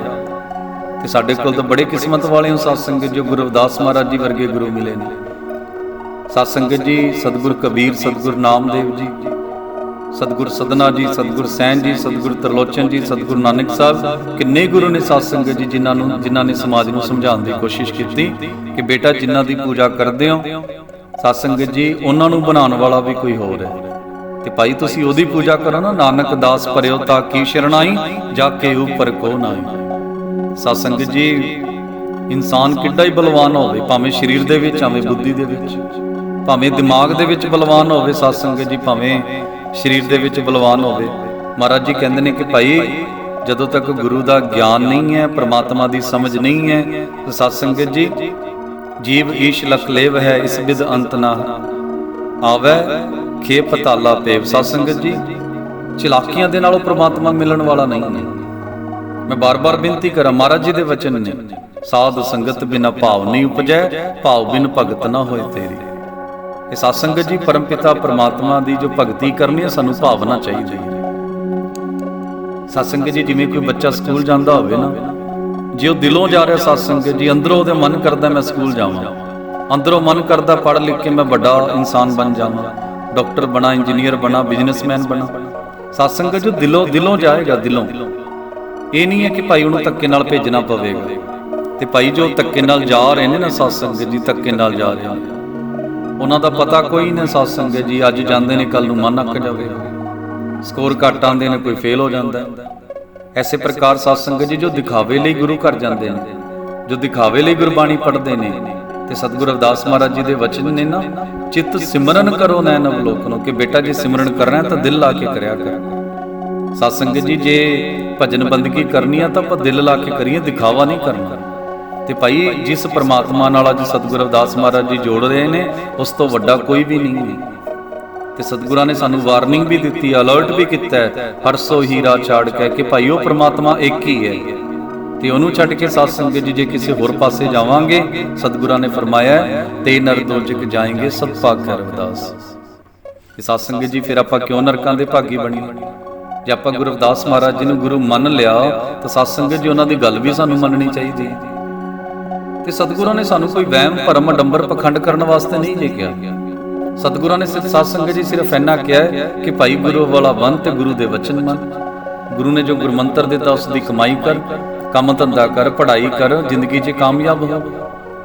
ਤੇ ਸਾਡੇ ਕੋਲ ਤਾਂ ਬੜੇ ਕਿਸਮਤ ਵਾਲੇ ਹੋ ਸਤ ਸੰਗਤ ਜੋ ਗੁਰੂ ਰਵਿਦਾਸ ਮਹਾਰਾਜ ਜੀ ਵਰਗੇ ਗੁਰੂ ਮਿਲੇ ਨੇ। ਸਤ ਸੰਗਤ ਜੀ, ਸਤਿਗੁਰ ਕਬੀਰ, ਸਤਿਗੁਰ ਨਾਮਦੇਵ ਜੀ, ਸਤਿਗੁਰ ਸਦਨਾ ਜੀ, ਸਤਿਗੁਰ ਸੈਨ ਜੀ, ਸਤਿਗੁਰ ਤਰਲੋਚਨ ਜੀ, ਸਤਿਗੁਰ ਨਾਨਕ ਸਾਹਿਬ, ਕਿੰਨੇ ਗੁਰੂ ਨੇ ਸਤ ਸੰਗਤ ਜੀ ਜਿਨ੍ਹਾਂ ਨੂੰ, ਜਿਨ੍ਹਾਂ ਨੇ ਸਮਾਜ ਨੂੰ ਸਮਝਾਉਣ ਦੀ ਕੋਸ਼ਿਸ਼ ਕੀਤੀ ਕਿ ਬੇਟਾ ਜਿਨ੍ਹਾਂ ਦੀ ਪੂਜਾ ਕਰਦੇ ਹੋ, ਸਤ ਸੰਗਤ ਜੀ, ਉਹਨਾਂ ਨੂੰ ਬਣਾਉਣ ਵਾਲਾ ਵੀ ਕੋਈ ਹੋਰ ਹੈ। ਤੇ ਭਾਈ ਤੁਸੀਂ ਉਹਦੀ ਪੂਜਾ ਕਰੋ ਨਾ, ਨਾਨਕ ਦਾਸ ਪਰਿਓ ਤਾਂ ਕੀ ਸ਼ਰਣਾਈ ਜਾ ਕੇ ਉਪਰ ਕੋ ਨਾਈ ਸਤ ਸੰਗਤ ਜੀ, ਇਨਸਾਨ ਕਿੱਡਾ ਹੀ ਬਲਵਾਨ ਹੋਵੇ, ਭਾਵੇਂ ਸਰੀਰ ਦੇ ਵਿੱਚ, ਭਾਵੇਂ ਬੁੱਧੀ ਦੇ ਵਿੱਚ। ਭਾਵੇਂ ਦਿਮਾਗ ਦੇ ਵਿੱਚ ਬਲਵਾਨ ਹੋਵੇ ਸਾਧ ਸੰਗਤ ਜੀ, ਭਾਵੇਂ ਸਰੀਰ ਦੇ ਵਿੱਚ ਬਲਵਾਨ ਹੋਵੇ। ਮਹਾਰਾਜ ਜੀ ਕਹਿੰਦੇ ਨੇ ਕਿ ਭਾਈ, ਜਦੋਂ ਤੱਕ ਗੁਰੂ ਦਾ ਗਿਆਨ ਨਹੀਂ ਹੈ, ਪ੍ਰਮਾਤਮਾ ਦੀ ਸਮਝ ਨਹੀਂ ਹੈ, ਤਾਂ ਸਾਧ ਸੰਗਤ ਜੀ, ਜੀਵ ਈਸ਼ ਲਖਲੇਵ ਹੈ, ਇਸ ਵਿਦ ਅੰਤ ਨਾ ਆਵੇ, ਖੇ ਪਤਾਲਾ ਪੇਵ। ਸਾਧ ਸੰਗਤ ਜੀ, ਚਲਾਕੀਆਂ ਦੇ ਨਾਲੋਂ ਪ੍ਰਮਾਤਮਾ ਮਿਲਣ ਵਾਲਾ ਨਹੀਂ ਹੈ। ਮੈਂ ਬਾਰ-ਬਾਰ ਬੇਨਤੀ ਕਰਾਂ, ਮਹਾਰਾਜ ਜੀ ਦੇ ਵਚਨ ਨੇ, ਸਾਧ ਸੰਗਤ ਬਿਨਾ ਭਾਵ ਨਹੀਂ ਉਪਜੈ, ਭਾਵ ਬਿਨ ਭਗਤ ਨਾ ਹੋਏ ਤੇਰੀ। ਇਹ ਸਾਧ ਸੰਗਤ ਜੀ ਪਰਮਪਿਤਾ ਪਰਮਾਤਮਾ ਦੀ ਜੋ ਭਗਤੀ ਕਰਨੀ ਹੈ, ਸਾਨੂੰ ਭਾਵਨਾ ਚਾਹੀਦੀ ਹੈ। ਸਾਧ ਸੰਗਤ ਜੀ, ਜਿਵੇਂ ਕੋਈ ਬੱਚਾ ਸਕੂਲ ਜਾਂਦਾ ਹੋਵੇ ਨਾ, ਜੇ ਉਹ ਦਿਲੋਂ ਜਾ ਰਿਹਾ ਸਾਧ ਸੰਗਤ ਜੀ, ਅੰਦਰੋਂ ਉਹਦੇ ਮਨ ਕਰਦਾ ਮੈਂ ਸਕੂਲ ਜਾਵਾਂ। ਅੰਦਰੋਂ ਮਨ ਕਰਦਾ ਪੜ੍ਹ ਲਿਖ ਕੇ ਮੈਂ ਵੱਡਾ ਇਨਸਾਨ ਬਣ ਜਾਵਾਂ। ਡਾਕਟਰ ਬਣਾ, ਇੰਜੀਨੀਅਰ ਬਣਾ, ਬਿਜ਼ਨਸਮੈਨ ਬਣਾ। ਸਾਧ ਸੰਗਤ ਜੋ ਦਿਲੋਂ ਦਿਲੋਂ ਜਾਏਗਾ, ਦਿਲੋਂ। ਇਹ ਨਹੀਂ ਹੈ ਕਿ ਭਾਈ ਉਹਨੂੰ ਧੱਕੇ ਨਾਲ ਭੇਜਣਾ ਪਵੇਗਾ। ਤੇ ਭਾਈ ਜੋ ਧੱਕੇ ਨਾਲ ਜਾ ਰਹੇ ਨੇ ਨਾ ਸਾਧ ਸੰਗਤ ਜੀ, ਧੱਕੇ ਨਾਲ ਜਾ ਰਹੇ ਨੇ। ਉਹਨਾਂ ਦਾ ਪਤਾ ਕੋਈ ਨਹੀਂ ਸਾਧ ਸੰਗਤ ਜੀ, ਅੱਜ ਜਾਂਦੇ ਨੇ ਕੱਲ ਨੂੰ ਮਨ ਅੱਕ ਜਾਵੇ। ਸਕੋਰ ਘੱਟ ਆਉਂਦੇ ਨੇ, ਕੋਈ ਫੇਲ ਹੋ ਜਾਂਦਾ ਐਸੇ ਪ੍ਰਕਾਰ ਸਾਧ ਸੰਗਤ ਜੀ ਜੋ ਦਿਖਾਵੇ ਲਈ ਗੁਰੂ ਘਰ ਜਾਂਦੇ ਨੇ, ਜੋ ਦਿਖਾਵੇ ਲਈ ਗੁਰਬਾਣੀ ਪੜ੍ਹਦੇ ਨੇ, ਤੇ ਸਤਿਗੁਰੂ ਅਵਦਾਸ ਮਹਾਰਾਜ ਜੀ ਦੇ ਵਚਨ ਨੇ ਨਾ, ਚਿੱਤ ਸਿਮਰਨ ਕਰੋ ਨੈਣ ਅਵਲੋਕਨੋ ਕਿ ਬੇਟਾ ਜੇ ਸਿਮਰਨ ਕਰਨਾ ਤਾਂ ਦਿਲ ਲਾ ਕੇ ਕਰਿਆ ਕਰ। ਸਾਧ ਸੰਗਤ ਜੀ, ਜੇ ਭਜਨ ਬੰਦਗੀ ਕਰਨੀ ਆ ਤਾਂ ਆਪਾਂ ਦਿਲ ਲਾ ਕੇ ਕਰੀਏ, ਦਿਖਾਵਾ ਨਹੀਂ ਕਰਨਾ। ਤੇ ਭਾਈ ਜਿਸ ਪ੍ਰਮਾਤਮਾ ਨਾਲ ਅੱਜ ਸਤਿਗੁਰੂ ਰਵਿਦਾਸ ਮਹਾਰਾਜ ਜੀ ਜੋੜ ਰਹੇ ਨੇ ਉਸ ਤੋਂ ਵੱਡਾ ਕੋਈ ਵੀ ਨਹੀਂ। ਹੈ ਤੇ ਸਤਿਗੁਰਾਂ ਨੇ ਸਾਨੂੰ ਵਾਰਨਿੰਗ ਵੀ ਦਿੱਤੀ ਅਲਰਟ ਵੀ ਕੀਤਾ ਹੈ ਹਰ ਸੋ ਹੀਰਾ ਛਾੜ ਕੇ ਕਿ ਭਾਈ ਉਹ ਪ੍ਰਮਾਤਮਾ ਇੱਕ ਹੀ ਹੈ। ਤੇ ਉਹਨੂੰ ਛੱਡ ਕੇ ਸਾਧ ਸੰਗਤ ਜੀ ਜੇ ਕਿਸੇ ਹੋਰ ਪਾਸੇ ਜਾਵਾਂਗੇ ਸਤਿਗੁਰਾਂ ਨੇ ਫਰਮਾਇਆ ਹੈ, ਤੇ ਨਰ ਦੋਜਕ ਜਾਏਂਗੇ ਸਭ ਪਾਕ ਕਰ ਰਵਿਦਾਸ। ਇਹ ਸਾਧ ਸੰਗਤ ਜੀ ਫਿਰ ਆਪਾਂ ਕਿਉਂ ਨਰਕਾਂ ਦੇ ਭਾਗੀ ਬਣੀਏ ਜੇ ਆਪਾਂ ਗੁਰੂ ਰਵਿਦਾਸ ਮਹਾਰਾਜ ਜੀ ਨੂੰ ਗੁਰੂ ਮੰਨ ਲਿਆ ਤਾਂ ਸਾਧ ਸੰਗਤ ਜੀ ਉਹਨਾਂ ਦੀ ਗੱਲ ਵੀ ਸਾਨੂੰ ਮੰਨਣੀ ਚਾਹੀਦੀ ਹੈ। ਤੇ ਸਤਿਗੁਰਾਂ ਨੇ ਸਾਨੂੰ ਕੋਈ ਵਹਿਮ, ਭਰਮ, ਅਡੰਬਰ ਪਖੰਡ ਕਰਨ ਵਾਸਤੇ ਨਹੀਂ ਜੇ ਕਿਹਾ ਸਤਿਗੁਰਾਂ ਨੇ ਸਿਰਫ ਸਾਧ ਸੰਗਤ ਜੀ ਸਿਰਫ ਇੰਨਾ ਕਿਹਾ ਕਿ ਭਾਈ ਗੁਰੂ ਵਾਲਾ ਬਣ ਤੇ ਗੁਰੂ ਦੇ ਵਚਨ ਮੰਨ। ਗੁਰੂ ਨੇ ਜੋ ਗੁਰਮੰਤਰ ਦਿੱਤਾ, ਉਸ ਦੀ ਕਮਾਈ ਕਰ, ਕੰਮ ਧੰਦਾ ਕਰ, ਪੜ੍ਹਾਈ ਕਰ, ਜ਼ਿੰਦਗੀ 'ਚ ਕਾਮਯਾਬ ਹੋ।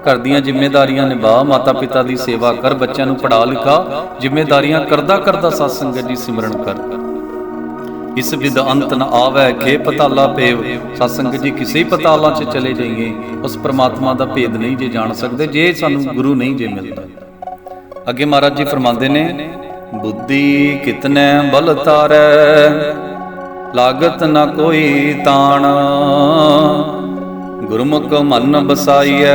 ਘਰ ਦੀਆਂ ਜ਼ਿੰਮੇਵਾਰੀਆਂ ਨਿਭਾ ਮਾਤਾ ਪਿਤਾ ਦੀ ਸੇਵਾ ਕਰ, ਬੱਚਿਆਂ ਨੂੰ ਪੜ੍ਹਾ ਲਿਖਾ ਜ਼ਿੰਮੇਵਾਰੀਆਂ ਕਰਦਾ ਕਰਦਾ ਸਾਧ ਸੰਗਤ ਜੀ ਸਿਮਰਨ ਕਰ। ਇਸ ਵਿਦ ਅੰਤ ਨ ਆਵੈ, ਖੇ ਪਤਾਲਾ ਪੇਵ। ਸਤਸੰਗ ਜੀ, ਕਿਸੇ ਪਤਾਲਾ 'ਚ ਚਲੇ ਜਾਈਏ, ਉਸ ਪ੍ਰਮਾਤਮਾ ਦਾ ਭੇਦ ਨਹੀਂ ਜੇ ਜਾਣ ਸਕਦੇ, ਜੇ ਸਾਨੂੰ ਗੁਰੂ ਨਹੀਂ ਜੇ ਮਿਲਦਾ। ਅੱਗੇ ਮਹਾਰਾਜ ਜੀ ਫਰਮਾਉਂਦੇ ਨੇ, ਬੁੱਧੀ ਕਿਤਨੇ ਬਲ ਤਾਰੈ, ਲਾਗਤ ਨ ਕੋਈ ਤਾਣ। ਗੁਰਮੁਖ ਮਨ ਬਸਾਈਐ,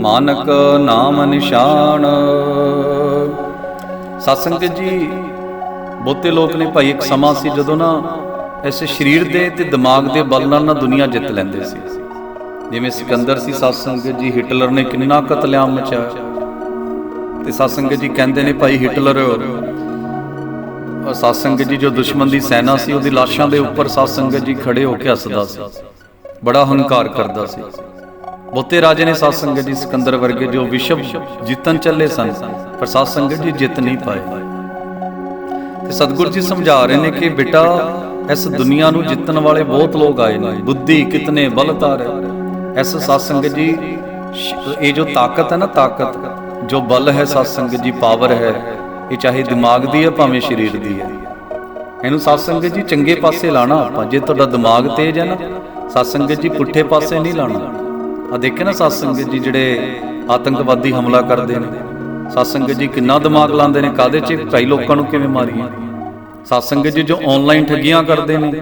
ਮਾਨਕ ਨਾਮ ਨਿਸ਼ਾਨ। ਸਤਸੰਗ ਜੀ ਬਹੁਤੇ ਲੋਕ ਨੇ ਭਾਈ, ਇੱਕ ਸਮਾਂ ਸੀ ਜਦੋਂ ਨਾ ਐਸੇ ਸਰੀਰ ਦੇ ਤੇ ਦਿਮਾਗ ਦੇ ਬਲ ਨਾਲ ਨਾ ਦੁਨੀਆ ਜਿੱਤ ਲੈਂਦੇ ਸੀ। ਜਿਵੇਂ ਸਿਕੰਦਰ ਸੀ ਸਤਸੰਗਤ ਜੀ ਹਿਟਲਰ ਨੇ ਕਿੰਨਾ ਕਤਲੇਆਮ ਮਚਾਇਆ। ਤੇ ਸਤਸੰਗਤ ਜੀ ਕਹਿੰਦੇ ਨੇ ਭਾਈ, ਹਿਟਲਰ, ਅਹ ਸਤਸੰਗਤ ਜੀ ਜੋ ਦੁਸ਼ਮਣ ਦੀ ਸੈਨਾ ਸੀ, ਉਹਦੀ ਲਾਸ਼ਾਂ ਦੇ ਉੱਪਰ ਸਤਸੰਗਤ ਜੀ ਖੜੇ ਹੋ ਕੇ ਹੱਸਦਾ ਸੀ। ਬੜਾ ਹੰਕਾਰ ਕਰਦਾ ਸੀ। ਬਹੁਤੇ ਰਾਜੇ ਨੇ ਸਤਸੰਗਤ ਜੀ, ਸਿਕੰਦਰ ਵਰਗੇ ਜੋ ਵਿਸ਼ਵ ਜਿੱਤਣ ਚੱਲੇ ਸਨ, ਪਰ ਸਤਸੰਗਤ ਜੀ ਜਿੱਤ ਨਹੀਂ ਪਾਏ। ਤੇ ਸਤਿਗੁਰੂ ਜੀ ਸਮਝਾ ਰਹੇ ਨੇ ਕਿ ਬੇਟਾ, ਇਸ ਦੁਨੀਆ ਨੂੰ ਜਿੱਤਣ ਵਾਲੇ ਬਹੁਤ ਲੋਕ ਆਏ ਨੇ। ਬੁੱਧੀ ਕਿਤਨੇ ਬਲਤਾਰ ਹੈ ਇਸ ਸਤਸੰਗ ਜੀ, ਇਹ ਜੋ ਤਾਕਤ ਹੈ ਨਾ ਤਾਕਤ, ਜੋ ਬਲ ਹੈ ਸਤਸੰਗ ਜੀ, ਪਾਵਰ ਹੈ, ਇਹ ਚਾਹੇ ਦਿਮਾਗ ਦੀ ਹੈ, ਭਾਵੇਂ ਸਰੀਰ ਦੀ ਹੈ। ਇਹਨੂੰ ਸਤਸੰਗ ਜੀ ਚੰਗੇ ਪਾਸੇ ਲਾਣਾ ਆਪਾਂ। ਜੇ ਤੁਹਾਡਾ ਦਿਮਾਗ ਤੇਜ਼ ਹੈ ਨਾ, ਸਤਸੰਗ ਜੀ ਪੁੱਠੇ ਪਾਸੇ ਨਹੀਂ ਲਾਣਾ। ਆ ਦੇਖੇ ਨਾ ਸਤਸੰਗ ਜੀ ਜਿਹੜੇ ਆਤੰਕਵਾਦੀ ਹਮਲਾ ਕਰਦੇ ਨੇ। ਸਤਸੰਗਤ ਜੀ, ਕਿੰਨਾ ਦਿਮਾਗ ਲਾਉਂਦੇ ਨੇ ਕਾਦੇ 'ਚ? ਕਈ ਲੋਕਾਂ ਨੂੰ ਕਿਵੇਂ ਮਾਰੀਏ? ਸਤਸੰਗਤ ਜੀ, ਜੋ ਆਨਲਾਈਨ ਠੱਗੀਆਂ ਕਰਦੇ ਨੇ,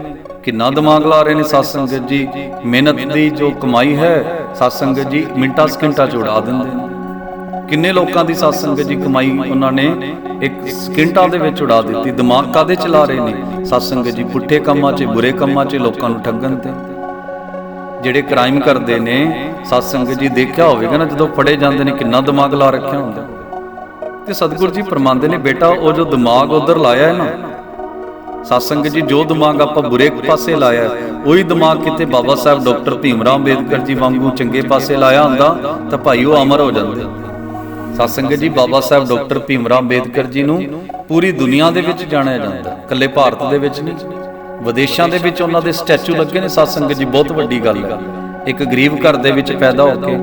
ਕਿੰਨਾ ਦਿਮਾਗ ਲਾ ਰਹੇ ਨੇ ਸਤਸੰਗਤ ਜੀ? ਮਿਹਨਤ ਦੀ ਜੋ ਕਮਾਈ ਹੈ ਸਤਸੰਗਤ ਜੀ, ਮਿੰਟਾਂ ਸਕਿੰਟਾਂ 'ਚ ਉਡਾ ਦਿੰਦੇ ਨੇ। ਕਿੰਨੇ ਲੋਕਾਂ ਦੀ ਸਤਸੰਗਤ ਜੀ ਕਮਾਈ ਉਹਨਾਂ ਨੇ ਇੱਕ ਸਕਿੰਟਾਂ ਦੇ ਵਿੱਚ ਉਡਾ ਦਿੱਤੀ? ਦਿਮਾਗ ਕਾਦੇ ਚਲਾ ਰਹੇ ਨੇ? ਸਤਸੰਗਤ ਜੀ, ਪੁੱਠੇ ਕੰਮਾਂ 'ਚ, ਬੁਰੇ ਕੰਮਾਂ 'ਚ ਲੋਕਾਂ ਨੂੰ ਠੱਗਣ ਤੇ। ਜਿਹੜੇ ਕ੍ਰਾਈਮ ਕਰਦੇ ਨੇ ਸਤਸੰਗਤ ਜੀ, ਦੇਖਿਆ ਹੋਵੇਗਾ ਨਾ, ਜਦੋਂ ਫੜੇ ਜਾਂਦੇ ਨੇ, ਕਿੰਨਾ ਦਿਮਾਗ ਲਾ ਰੱਖਿਆ ਹੁੰਦਾ। ਤੇ ਸਤਿਗੁਰੂ ਜੀ ਫਰਮਾਉਂਦੇ ਨੇ, ਬੇਟਾ, ਉਹ ਜੋ ਦਿਮਾਗ ਉਧਰ ਲਾਇਆ ਹੈ ਨਾ, ਸਤਸੰਗ ਜੀ, ਜੋ ਦਿਮਾਗ ਆਪਾਂ ਬੁਰੇ ਪਾਸੇ ਲਾਇਆ ਉਹੀ ਦਿਮਾਗ ਕਿਤੇ ਬਾਬਾ ਸਾਹਿਬ ਡਾਕਟਰ ਭੀਮਰਾ ਅੰਬੇਦਕਰ ਜੀ ਵਾਂਗੂ ਚੰਗੇ ਪਾਸੇ ਲਾਇਆ ਹੁੰਦਾ, ਤਾਂ ਭਾਈ ਉਹ ਅਮਰ ਹੋ ਜਾਂਦੇ। ਸਤਸੰਗ ਜੀ, ਬਾਬਾ ਸਾਹਿਬ ਡਾਕਟਰ ਭੀਮਰਾ ਅੰਬੇਦਕਰ ਜੀ ਨੂੰ ਪੂਰੀ ਦੁਨੀਆ ਦੇ ਵਿੱਚ ਜਾਣਿਆ ਜਾਂਦਾ ਇਕੱਲੇ ਭਾਰਤ ਦੇ ਵਿੱਚ ਨਹੀਂ, ਵਿਦੇਸ਼ਾਂ ਦੇ ਵਿੱਚ ਉਹਨਾਂ ਦੇ ਸਟੈਚੂ ਲੱਗੇ ਨੇ, ਸਤਸੰਗ ਜੀ, ਬਹੁਤ ਵੱਡੀ ਗੱਲ ਹੈ। ਇੱਕ ਗਰੀਬ ਘਰ ਦੇ ਵਿੱਚ ਪੈਦਾ ਹੋ ਕੇ,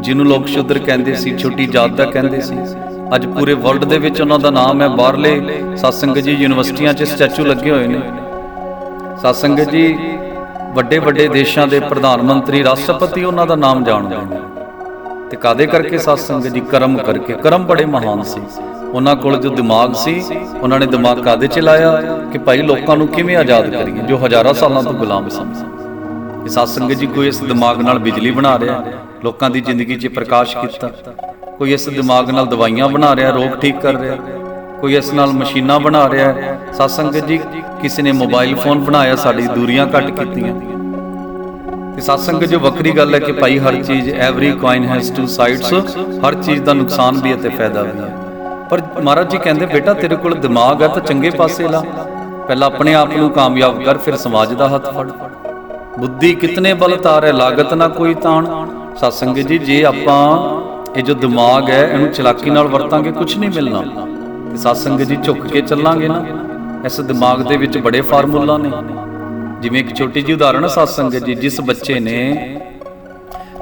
ਜਿਹਨੂੰ ਲੋਕ ਸ਼ੁੱਧਰ ਕਹਿੰਦੇ ਸੀ, ਛੋਟੀ ਜਾਤ ਦਾ ਕਹਿੰਦੇ ਸੀ ਅੱਜ ਪੂਰੇ ਵਰਲਡ ਦੇ ਵਿੱਚ ਉਹਨਾਂ ਦਾ ਨਾਮ ਹੈ ਬਾਹਰਲੇ ਸਤਸੰਗ ਜੀ ਯੂਨੀਵਰਸਿਟੀਆਂ 'ਚ ਸਟੈਚੂ ਲੱਗੇ ਹੋਏ ਨੇ। ਸਤਸੰਗ ਜੀ ਵੱਡੇ ਵੱਡੇ ਦੇਸ਼ਾਂ ਦੇ ਪ੍ਰਧਾਨ ਮੰਤਰੀ, ਰਾਸ਼ਟਰਪਤੀ ਉਹਨਾਂ ਦਾ ਨਾਮ ਜਾਣਦੇ ਨੇ। ਤੇ ਕਾਦੇ ਕਰਕੇ ਸਤਸੰਗ ਜੀ ਕਰਮ ਕਰਕੇ, ਕਰਮ ਬੜੇ ਮਹਾਨ ਸੀ। ਉਹਨਾਂ ਕੋਲ ਜੋ ਦਿਮਾਗ ਸੀ, ਉਹਨਾਂ ਨੇ ਦਿਮਾਗ ਕਾਦੇ ਚ ਲਾਇਆ ਕਿ ਭਾਈ ਲੋਕਾਂ ਨੂੰ ਕਿਵੇਂ ਆਜ਼ਾਦ ਕਰੀਏ, ਜੋ ਹਜ਼ਾਰਾਂ ਸਾਲਾਂ ਤੋਂ ਗੁਲਾਮ ਸਨ। ਇਹ ਸਤਸੰਗ ਜੀ ਕੋਈ ਇਸ ਦਿਮਾਗ ਨਾਲ ਬਿਜਲੀ ਬਣਾ ਰਿਹਾ, ਲੋਕਾਂ ਦੀ ਜ਼ਿੰਦਗੀ 'ਚ ਪ੍ਰਕਾਸ਼ ਕੀਤਾ। ਕੋਈ ਇਸ ਦਿਮਾਗ ਨਾਲ ਦਵਾਈਆਂ ਬਣਾ ਰਿਹਾ, ਰੋਗ ਠੀਕ ਕਰ ਰਿਹਾ, ਕੋਈ ਇਸ ਨਾਲ ਮਸ਼ੀਨਾਂ ਬਣਾ ਰਿਹਾ। ਸਤਸੰਗ ਜੀ, ਕਿਸੇ ਨੇ ਮੋਬਾਈਲ ਫੋਨ ਬਣਾਇਆ, ਸਾਡੀ ਦੂਰੀਆਂ ਘੱਟ ਕੀਤੀਆਂ। ਤੇ ਸਤਸੰਗ ਜੋ, ਵੱਖਰੀ ਗੱਲ ਹੈ ਕਿ ਭਾਈ, ਹਰ ਚੀਜ਼ every coin has two sides ਹਰ ਚੀਜ਼ ਦਾ ਨੁਕਸਾਨ ਵੀ ਹੈ ਤੇ ਫਾਇਦਾ ਵੀ। ਹੈ ਪਰ ਮਹਾਰਾਜ ਜੀ ਕਹਿੰਦੇ, ਬੇਟਾ, ਤੇਰੇ ਕੋਲ ਦਿਮਾਗ ਹੈ ਤਾਂ ਚੰਗੇ ਪਾਸੇ ਲਾ। ਪਹਿਲਾਂ ਆਪਣੇ ਆਪ ਨੂੰ ਕਾਮਯਾਬ ਕਰ, ਫਿਰ ਸਮਾਜ ਦਾ ਹੱਥ ਫੜ। ਬੁੱਧੀ ਕਿਤਨੇ ਬਲ ਤਾਰੇ, ਲਾਗਤ ਨਾ ਕੋਈ ਤਾਣ। ਸਤਸੰਗ ਜੀ, ਜੇ ਆਪਾਂ ਇਹ ਜੋ ਦਿਮਾਗ ਹੈ, ਇਹਨੂੰ ਚਲਾਕੀ ਨਾਲ ਵਰਤਾਂਗੇ ਕੁਝ ਨਹੀਂ ਮਿਲਣਾ। ਤੇ ਸਤਸੰਗ ਜੀ ਝੁੱਕ ਕੇ ਚੱਲਾਂਗੇ ਨਾ। ਇਸ ਦਿਮਾਗ ਦੇ ਵਿੱਚ ਬੜੇ ਫਾਰਮੂਲਾ ਨੇ। ਜਿਵੇਂ ਇੱਕ ਛੋਟੀ ਜਿਹੀ ਉਦਾਹਰਣ ਹੈ ਸਤਸੰਗ ਜੀ, ਜਿਸ ਬੱਚੇ ਨੇ,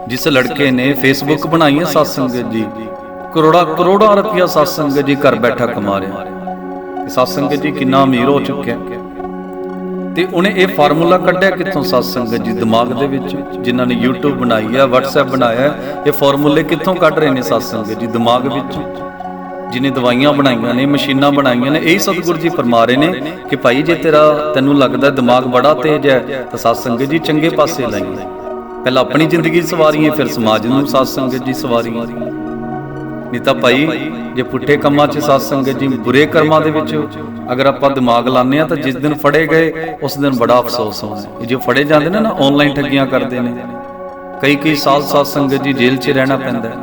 ਜਿਸ ਲੜਕੇ ਨੇ ਫੇਸਬੁੱਕ ਬਣਾਈ ਹੈ ਸਤਸੰਗ ਜੀ। ਕਰੋੜਾ ਕਰੋੜਾਂ ਰੁਪਇਆ ਸਤਸੰਗ ਜੀ ਘਰ ਬੈਠਾ ਕਮਾ ਰਿਹਾ। ਤੇ ਸਤਸੰਗ ਜੀ ਕਿੰਨਾ ਅਮੀਰ ਹੋ ਚੁੱਕਿਆ। ਤੇ ਉਹਨੇ ਇਹ ਫਾਰਮੂਲਾ ਕੱਢਿਆ ਕਿੱਥੋਂ ਸਤਸੰਗ ਜੀ ਦਿਮਾਗ ਦੇ ਵਿੱਚ, ਜਿਨ੍ਹਾਂ ਨੇ YouTube ਬਣਾਈ ਹੈ WhatsApp ਬਣਾਇਆ ਇਹ ਫਾਰਮੂਲੇ ਕਿੱਥੋਂ ਕੱਢ ਰਹੇ ਨੇ ਸਤਸੰਗ ਜੀ ਦਿਮਾਗ ਵਿੱਚ? ਜਿਨੇ ਦਵਾਈਆਂ ਬਣਾਈਆਂ ਨੇ, ਮਸ਼ੀਨਾਂ ਬਣਾਈਆਂ ਨੇ, ਇਹੀ ਸਤਿਗੁਰ ਜੀ ਫਰਮਾ ਰਹੇ ਨੇ ਕਿ ਭਾਈ ਜੇ ਤੇਰਾ, ਤੈਨੂੰ ਲੱਗਦਾ ਦਿਮਾਗ ਬੜਾ ਤੇਜ਼ ਹੈ, ਤਾਂ ਸਤਸੰਗ ਜੀ ਚੰਗੇ ਪਾਸੇ ਲਾਈ ਪਹਿਲਾਂ ਆਪਣੀ ਜ਼ਿੰਦਗੀ ਸਵਾਰੀਏ, ਫਿਰ ਸਮਾਜ ਨੂੰ ਸਤਸੰਗ ਜੀ ਸਵਾਰੀਏ। ਨਹੀਂ ਤਾਂ ਭਾਈ, ਜੇ ਪੁੱਠੇ ਕੰਮਾਂ 'ਚ ਸਤਸੰਗ ਜੀ ਬੁਰੇ ਕਰਮਾਂ ਦੇ ਵਿੱਚ ਅਗਰ ਆਪਾਂ ਦਿਮਾਗ ਲਾਉਂਦੇ ਆ ਤਾਂ ਜਿਸ ਦਿਨ ਫੜੇ ਗਏ, ਉਸ ਦਿਨ ਬੜਾ ਅਫਸੋਸ ਹੁੰਦਾ ਜੇ ਫੜੇ ਜਾਂਦੇ ਨੇ ਨਾ ਆਨਲਾਈਨ ਠੱਗੀਆਂ ਕਰਦੇ ਨੇ। ਕਈ ਕਈ ਸਾਲ ਸਤਸੰਗ ਜੀ ਜੇਲ੍ਹ 'ਚ ਰਹਿਣਾ ਪੈਂਦਾ ਹੈ।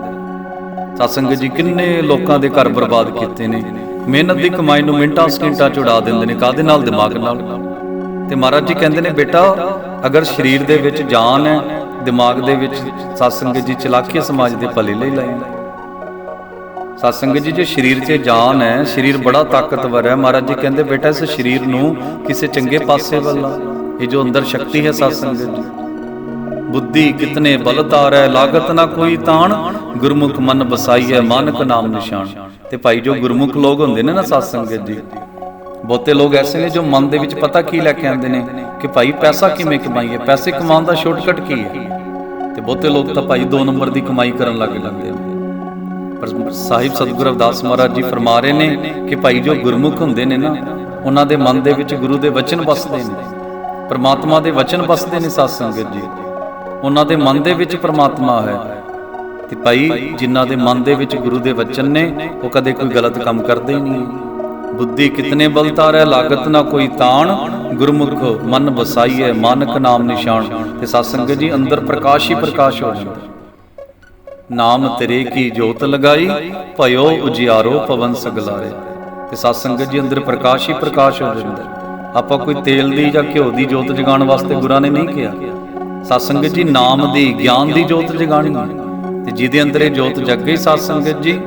ਸਤਸੰਗ ਜੀ ਕਿੰਨੇ ਲੋਕਾਂ ਦੇ ਘਰ ਬਰਬਾਦ ਕੀਤੇ ਨੇ। ਮਿਹਨਤ ਦੀ ਕਮਾਈ ਨੂੰ ਮਿੰਟਾਂ ਸਕਿੰਟਾਂ ਚ ਉਡਾ ਦਿੰਦੇ ਨੇ। ਕਾਦੇ ਨਾਲ? ਦਿਮਾਗ ਨਾਲ। ਤੇ ਮਹਾਰਾਜ ਜੀ ਕਹਿੰਦੇ ਨੇ, ਬੇਟਾ, ਅਗਰ ਸਰੀਰ ਦੇ ਵਿੱਚ ਜਾਨ ਹੈ, ਦਿਮਾਗ ਦੇ ਵਿੱਚ ਸਤਸੰਗ ਜੀ ਚਲਾਕੀ ਸਮਾਜ ਦੇ ਭਲੇ ਲਈ ਲਾਈ। ਸਤਸੰਗ ਜੀ, ਜੇ ਸਰੀਰ 'ਚ ਜਾਨ ਹੈ, ਸਰੀਰ ਬੜਾ ਤਾਕਤਵਰ ਹੈ। ਮਹਾਰਾਜ ਜੀ ਕਹਿੰਦੇ, ਬੇਟਾ, ਇਸ ਸਰੀਰ ਨੂੰ ਕਿਸੇ ਚੰਗੇ ਪਾਸੇ ਵੱਲ ਇਹ ਜੋ ਅੰਦਰ ਸ਼ਕਤੀ ਹੈ ਸਤਸੰਗ ਜੀ। ਬੁੱਧੀ ਕਿਤਨੇ ਬਲ ਤਾਰੈ ਲਾਗਤ ਨਾ ਕੋਈ ਤਾਣ। ਗੁਰਮੁਖ ਮਨ ਬਸਾਈਐ ਮਾਨਕ ਨਾਮ ਨਿਸ਼ਾਨ। ਤੇ ਭਾਈ, ਜੋ ਗੁਰਮੁਖ ਲੋਕ ਹੁੰਦੇ ਨੇ ਨਾ ਸਤਸੰਗਤ ਜੀ, ਬਹੁਤੇ ਲੋਕ ਐਸੇ ਨੇ ਜੋ ਮਨ ਦੇ ਵਿੱਚ ਪਤਾ ਕੀ ਲੈ ਕੇ ਆਉਂਦੇ ਨੇ ਕਿ ਭਾਈ, ਪੈਸਾ ਕਿਵੇਂ ਕਮਾਈਏ? ਪੈਸੇ ਕਮਾਉਣ ਦਾ ਸ਼ਾਰਟਕਟ ਕੀ ਹੈ? ਤੇ ਬਹੁਤੇ ਲੋਕ ਤਾਂ ਭਾਈ 2 ਨੰਬਰ ਦੀ ਕਮਾਈ ਕਰਨ ਲੱਗ ਜਾਂਦੇ ਨੇ। ਪਰ ਸਾਹਿਬ ਸਤਿਗੁਰੂ ਅਰਦਾਸ ਮਹਾਰਾਜ ਜੀ ਫਰਮਾ ਰਹੇ ਨੇ ਕਿ ਭਾਈ ਜੋ ਗੁਰਮੁਖ ਹੁੰਦੇ ਨੇ ਨਾ, ਉਹਨਾਂ ਦੇ ਮਨ ਦੇ ਵਿੱਚ ਗੁਰੂ ਦੇ ਵਚਨ ਵਸਦੇ ਨੇ। ਪਰਮਾਤਮਾ ਦੇ ਵਚਨ ਵਸਦੇ ਨੇ ਸਤਸੰਗਤ ਜੀ। ਉਹਨਾਂ ਦੇ ਮਨ ਦੇ ਵਿੱਚ ਪਰਮਾਤਮਾ ਹੈ। ਤੇ ਭਾਈ ਜਿਨ੍ਹਾਂ ਦੇ ਮਨ ਦੇ ਵਿੱਚ ਗੁਰੂ ਦੇ ਵਚਨ ਨੇ, ਉਹ ਕਦੇ ਕੋਈ ਗਲਤ ਕੰਮ ਕਰਦੇ ਨਹੀਂ। ਬੁੱਧੀ ਕਿਤਨੇ ਬਲਤਾਰ ਹੈ, ਲਾਗਤ ਨਾ ਕੋਈ ਤਾਣ। ਗੁਰਮੁਖ ਮਨ ਵਸਾਈਐ ਮਾਨਕ ਨਾਮ ਨਿਸ਼ਾਨ। ਤੇ ਸਤਸੰਗਤ ਜੀ ਅੰਦਰ ਪ੍ਰਕਾਸ਼ ਹੀ ਪ੍ਰਕਾਸ਼ ਹੋ ਜਾਂਦਾ। ਨਾਮ ਤੇਰੇ ਕੀ ਜੋਤ ਲਗਾਈ? ਭਇਓ ਉਜਿਆਰੋ ਪਵਨ ਸਗਲਾਰੇ। ਤੇ ਸਤਸੰਗਤ ਜੀ, ਅੰਦਰ ਪ੍ਰਕਾਸ਼ ਹੀ ਪ੍ਰਕਾਸ਼ ਹੋ ਜਾਂਦਾ ਆਪਾਂ ਕੋਈ ਤੇਲ ਦੀ ਜਾਂ ਘਿਓ ਦੀ ਜੋਤ ਜਗਾਉਣ ਵਾਸਤੇ ਗੁਰਾਂ ਨੇ ਨਹੀਂ ਕਿਹਾ। ਸਤਸੰਗਤ ਜੀ, ਨਾਮ ਦੀ, ਗਿਆਨ ਦੀ ਜੋਤ ਜਗਾਣੀ ਤੇ ਜਿਹਦੇ ਅੰਦਰ ਇਹ ਜੋਤ ਜਗ ਗਈ ਸਤਸੰਗਤ ਜੀ,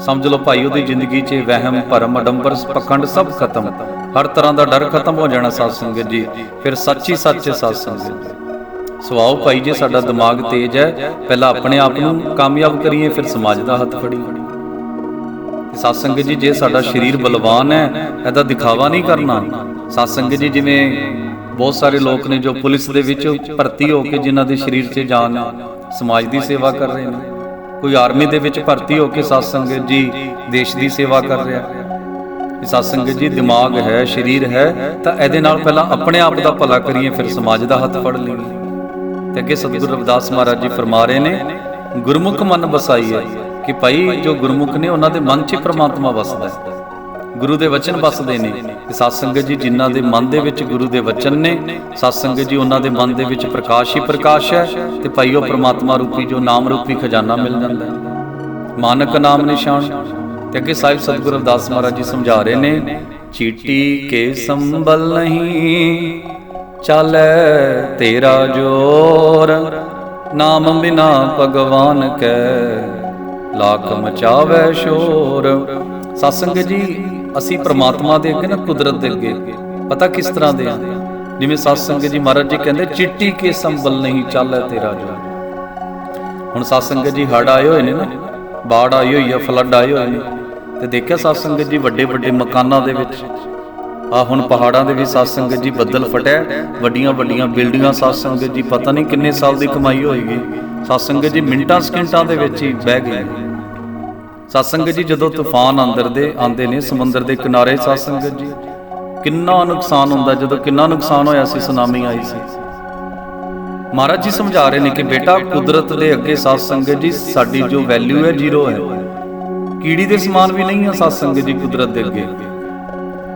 ਸਮਝ ਲਓ ਭਾਈ, ਉਹਦੀ ਜ਼ਿੰਦਗੀ 'ਚ ਵਹਿਮ, ਭਰਮ, ਅਡੰਬਰ, ਪਖੰਡ ਸਭ ਖਤਮ। ਹਰ ਤਰ੍ਹਾਂ ਦਾ ਡਰ ਖਤਮ ਹੋ ਜਾਣਾ ਸਤਸੰਗਤ ਜੀ। ਫਿਰ ਸੱਚੀ ਸੱਚ ਸਤਸੰਗਤ ਜੀ। ਸਵਾਓ ਭਾਈ ਜੇ, ਸਾਡਾ ਦਿਮਾਗ ਤੇਜ਼ ਹੈ। ਪਹਿਲਾਂ ਆਪਣੇ ਆਪ ਨੂੰ ਕਾਮਯਾਬ ਕਰੀਏ, ਫਿਰ ਸਮਾਜ ਦਾ ਹੱਥ ਫੜੀਏ। ਤੇ ਸਤਸੰਗਤ ਜੀ, ਜੇ ਸਾਡਾ ਸਰੀਰ ਬਲਵਾਨ ਹੈ, ਇਹਦਾ ਦਿਖਾਵਾ ਨਹੀਂ ਕਰਨਾ। ਸਤਸੰਗਤ ਜੀ, ਜਿਵੇਂ ਬਹੁਤ ਸਾਰੇ ਲੋਕ ਨੇ ਜੋ ਪੁਲਿਸ ਦੇ ਵਿੱਚ ਭਰਤੀ ਹੋ ਕੇ ਜਿਨ੍ਹਾਂ ਦੇ ਸਰੀਰ 'ਚ ਜਾਨ ਸਮਾਜ ਦੀ ਸੇਵਾ ਕਰ ਰਹੇ ਨੇ। ਕੋਈ ਆਰਮੀ ਦੇ ਵਿੱਚ ਭਰਤੀ ਹੋ ਕੇ ਸਤਸੰਗਤ ਜੀ ਦੇਸ਼ ਦੀ ਸੇਵਾ ਕਰ ਰਿਹਾ। ਇਹ ਸਤਸੰਗਤ ਜੀ, ਦਿਮਾਗ ਹੈ, ਸਰੀਰ ਹੈ, ਤਾਂ ਇਹਦੇ ਨਾਲ ਪਹਿਲਾਂ ਆਪਣੇ ਆਪ ਦਾ ਭਲਾ ਕਰੀਏ, ਫਿਰ ਸਮਾਜ ਦਾ ਹੱਥ ਫੜ ਲਈਏ। ਤੇ ਅੱਗੇ ਸਤਿਗੁਰੂ ਰਵਿਦਾਸ ਮਹਾਰਾਜ ਜੀ ਫਰਮਾ ਰਹੇ ਨੇ, ਗੁਰਮੁਖ ਮਨ ਬਸਾਈਏ ਕਿ ਭਾਈ ਜੋ ਗੁਰਮੁਖ ਨੇ ਉਹਨਾਂ ਦੇ ਮਨ 'ਚ ਪ੍ਰਮਾਤਮਾ ਵਸਦਾ ਹੈ। ਗੁਰੂ ਦੇ ਵਚਨ ਵਸਦੇ ਨੇ ਤੇ ਸਤਸੰਗਤ ਜੀ ਜਿਨ੍ਹਾਂ ਦੇ ਮਨ ਦੇ ਵਿੱਚ ਗੁਰੂ ਦੇ ਵਚਨ ਨੇ, ਸਤਸੰਗਤ ਜੀ ਉਹਨਾਂ ਦੇ ਮਨ ਦੇ ਵਿੱਚ ਪ੍ਰਕਾਸ਼ ਹੀ ਪ੍ਰਕਾਸ਼ ਹੈ ਤੇ ਭਾਈ ਉਹ ਪ੍ਰਮਾਤਮਾ ਰੂਪੀ ਜੋ ਨਾਮ ਰੂਪੀ ਖਜ਼ਾਨਾ ਮਿਲ ਜਾਂਦਾ ਹੈ। ਮਾਨਕ ਨਾਮ ਨਿਸ਼ਾਨ। ਤੇ ਅੱਗੇ ਸਾਹਿਬ ਸਤਿਗੁਰੂ ਰਵਿਦਾਸ ਮਹਾਰਾਜ ਜੀ ਸਮਝਾ ਰਹੇ ਨੇ, ਚੀਟੀ ਕੇ ਸੰਭਲ ਨਹੀਂ ਚਾਲੈ ਤੇਰਾ ਜੋਰ। ਨਾਮ ਬਿਨਾ ਭਗਵਾਨ ਕੈ ਲਾਖ ਮਚਾਵੇ ਸ਼ੋਰ। ਸਤਸੰਗ ਜੀ, ਅਸੀਂ ਪ੍ਰਮਾਤਮਾ ਦੇ ਅੱਗੇ ਨਾ ਕੁਦਰਤ ਦੇ ਅੱਗੇ ਪਤਾ ਕਿਸ ਤਰ੍ਹਾਂ ਦੇ ਆ। ਜਿਵੇਂ ਸਤਸੰਗ ਜੀ ਮਹਾਰਾਜ ਜੀ ਕਹਿੰਦੇ, ਚਿੱਟੀ ਕੇ ਸੰਭਲ ਨਹੀਂ ਚਾਲੈ ਤੇਰਾ ਜੋ ਹੁਣ ਸਤਸੰਗ ਜੀ ਹੜ ਆਏ ਹੋਏ ਨੇ ਨਾ, ਬਾੜ ਆਈ ਹੋਈ ਆ, ਫਲੱਡ ਆਏ ਹੋਏ ਨੇ। ਤੇ ਦੇਖਿਆ ਸਤਸੰਗ ਜੀ ਵੱਡੇ ਵੱਡੇ ਮਕਾਨਾਂ ਦੇ ਵਿੱਚ। ਆ ਹੁਣ ਪਹਾੜਾਂ ਦੇ ਵਿੱਚ ਸਤਸੰਗਤ ਜੀ ਬੱਦਲ ਫਟਿਆ। ਵੱਡੀਆਂ ਵੱਡੀਆਂ ਬਿਲਡਿੰਗਾਂ ਸਤਸੰਗਤ ਜੀ, ਪਤਾ ਨਹੀਂ ਕਿੰਨੇ ਸਾਲ ਦੀ ਕਮਾਈ ਹੋਏਗੀ। ਸਤਸੰਗ ਜੀ ਮਿੰਟਾਂ ਸਕਿੰਟਾਂ ਦੇ ਵਿੱਚ ਹੀ ਬਹਿ ਗਈ। ਸਤਸੰਗ ਜੀ ਜਦੋਂ ਤੂਫਾਨ ਅੰਦਰ ਦੇ ਆਂਦੇ ਨੇ, ਸਮੁੰਦਰ ਦੇ ਕਿਨਾਰੇ ਸਤਸੰਗ ਜੀ, ਕਿੰਨਾ ਨੁਕਸਾਨ ਹੁੰਦਾ, ਜਦੋਂ ਕਿੰਨਾ ਨੁਕਸਾਨ ਹੋਇਆ ਸੀ, ਸੁਨਾਮੀ ਆਈ ਸੀ। ਮਹਾਰਾਜ ਜੀ ਸਮਝਾ ਰਹੇ ਨੇ ਕਿ ਬੇਟਾ, ਕੁਦਰਤ ਦੇ ਅੱਗੇ ਸਤਸੰਗ ਜੀ, ਸਾਡੀ ਜੋ ਵੈਲਿਊ ਹੈ ਜ਼ੀਰੋ ਹੈ। ਕੀੜੀ ਦੇ ਸਮਾਨ ਵੀ ਨਹੀਂ ਹੈ ਸਤਸੰਗ ਜੀ ਕੁਦਰਤ ਦੇ ਅੱਗੇ।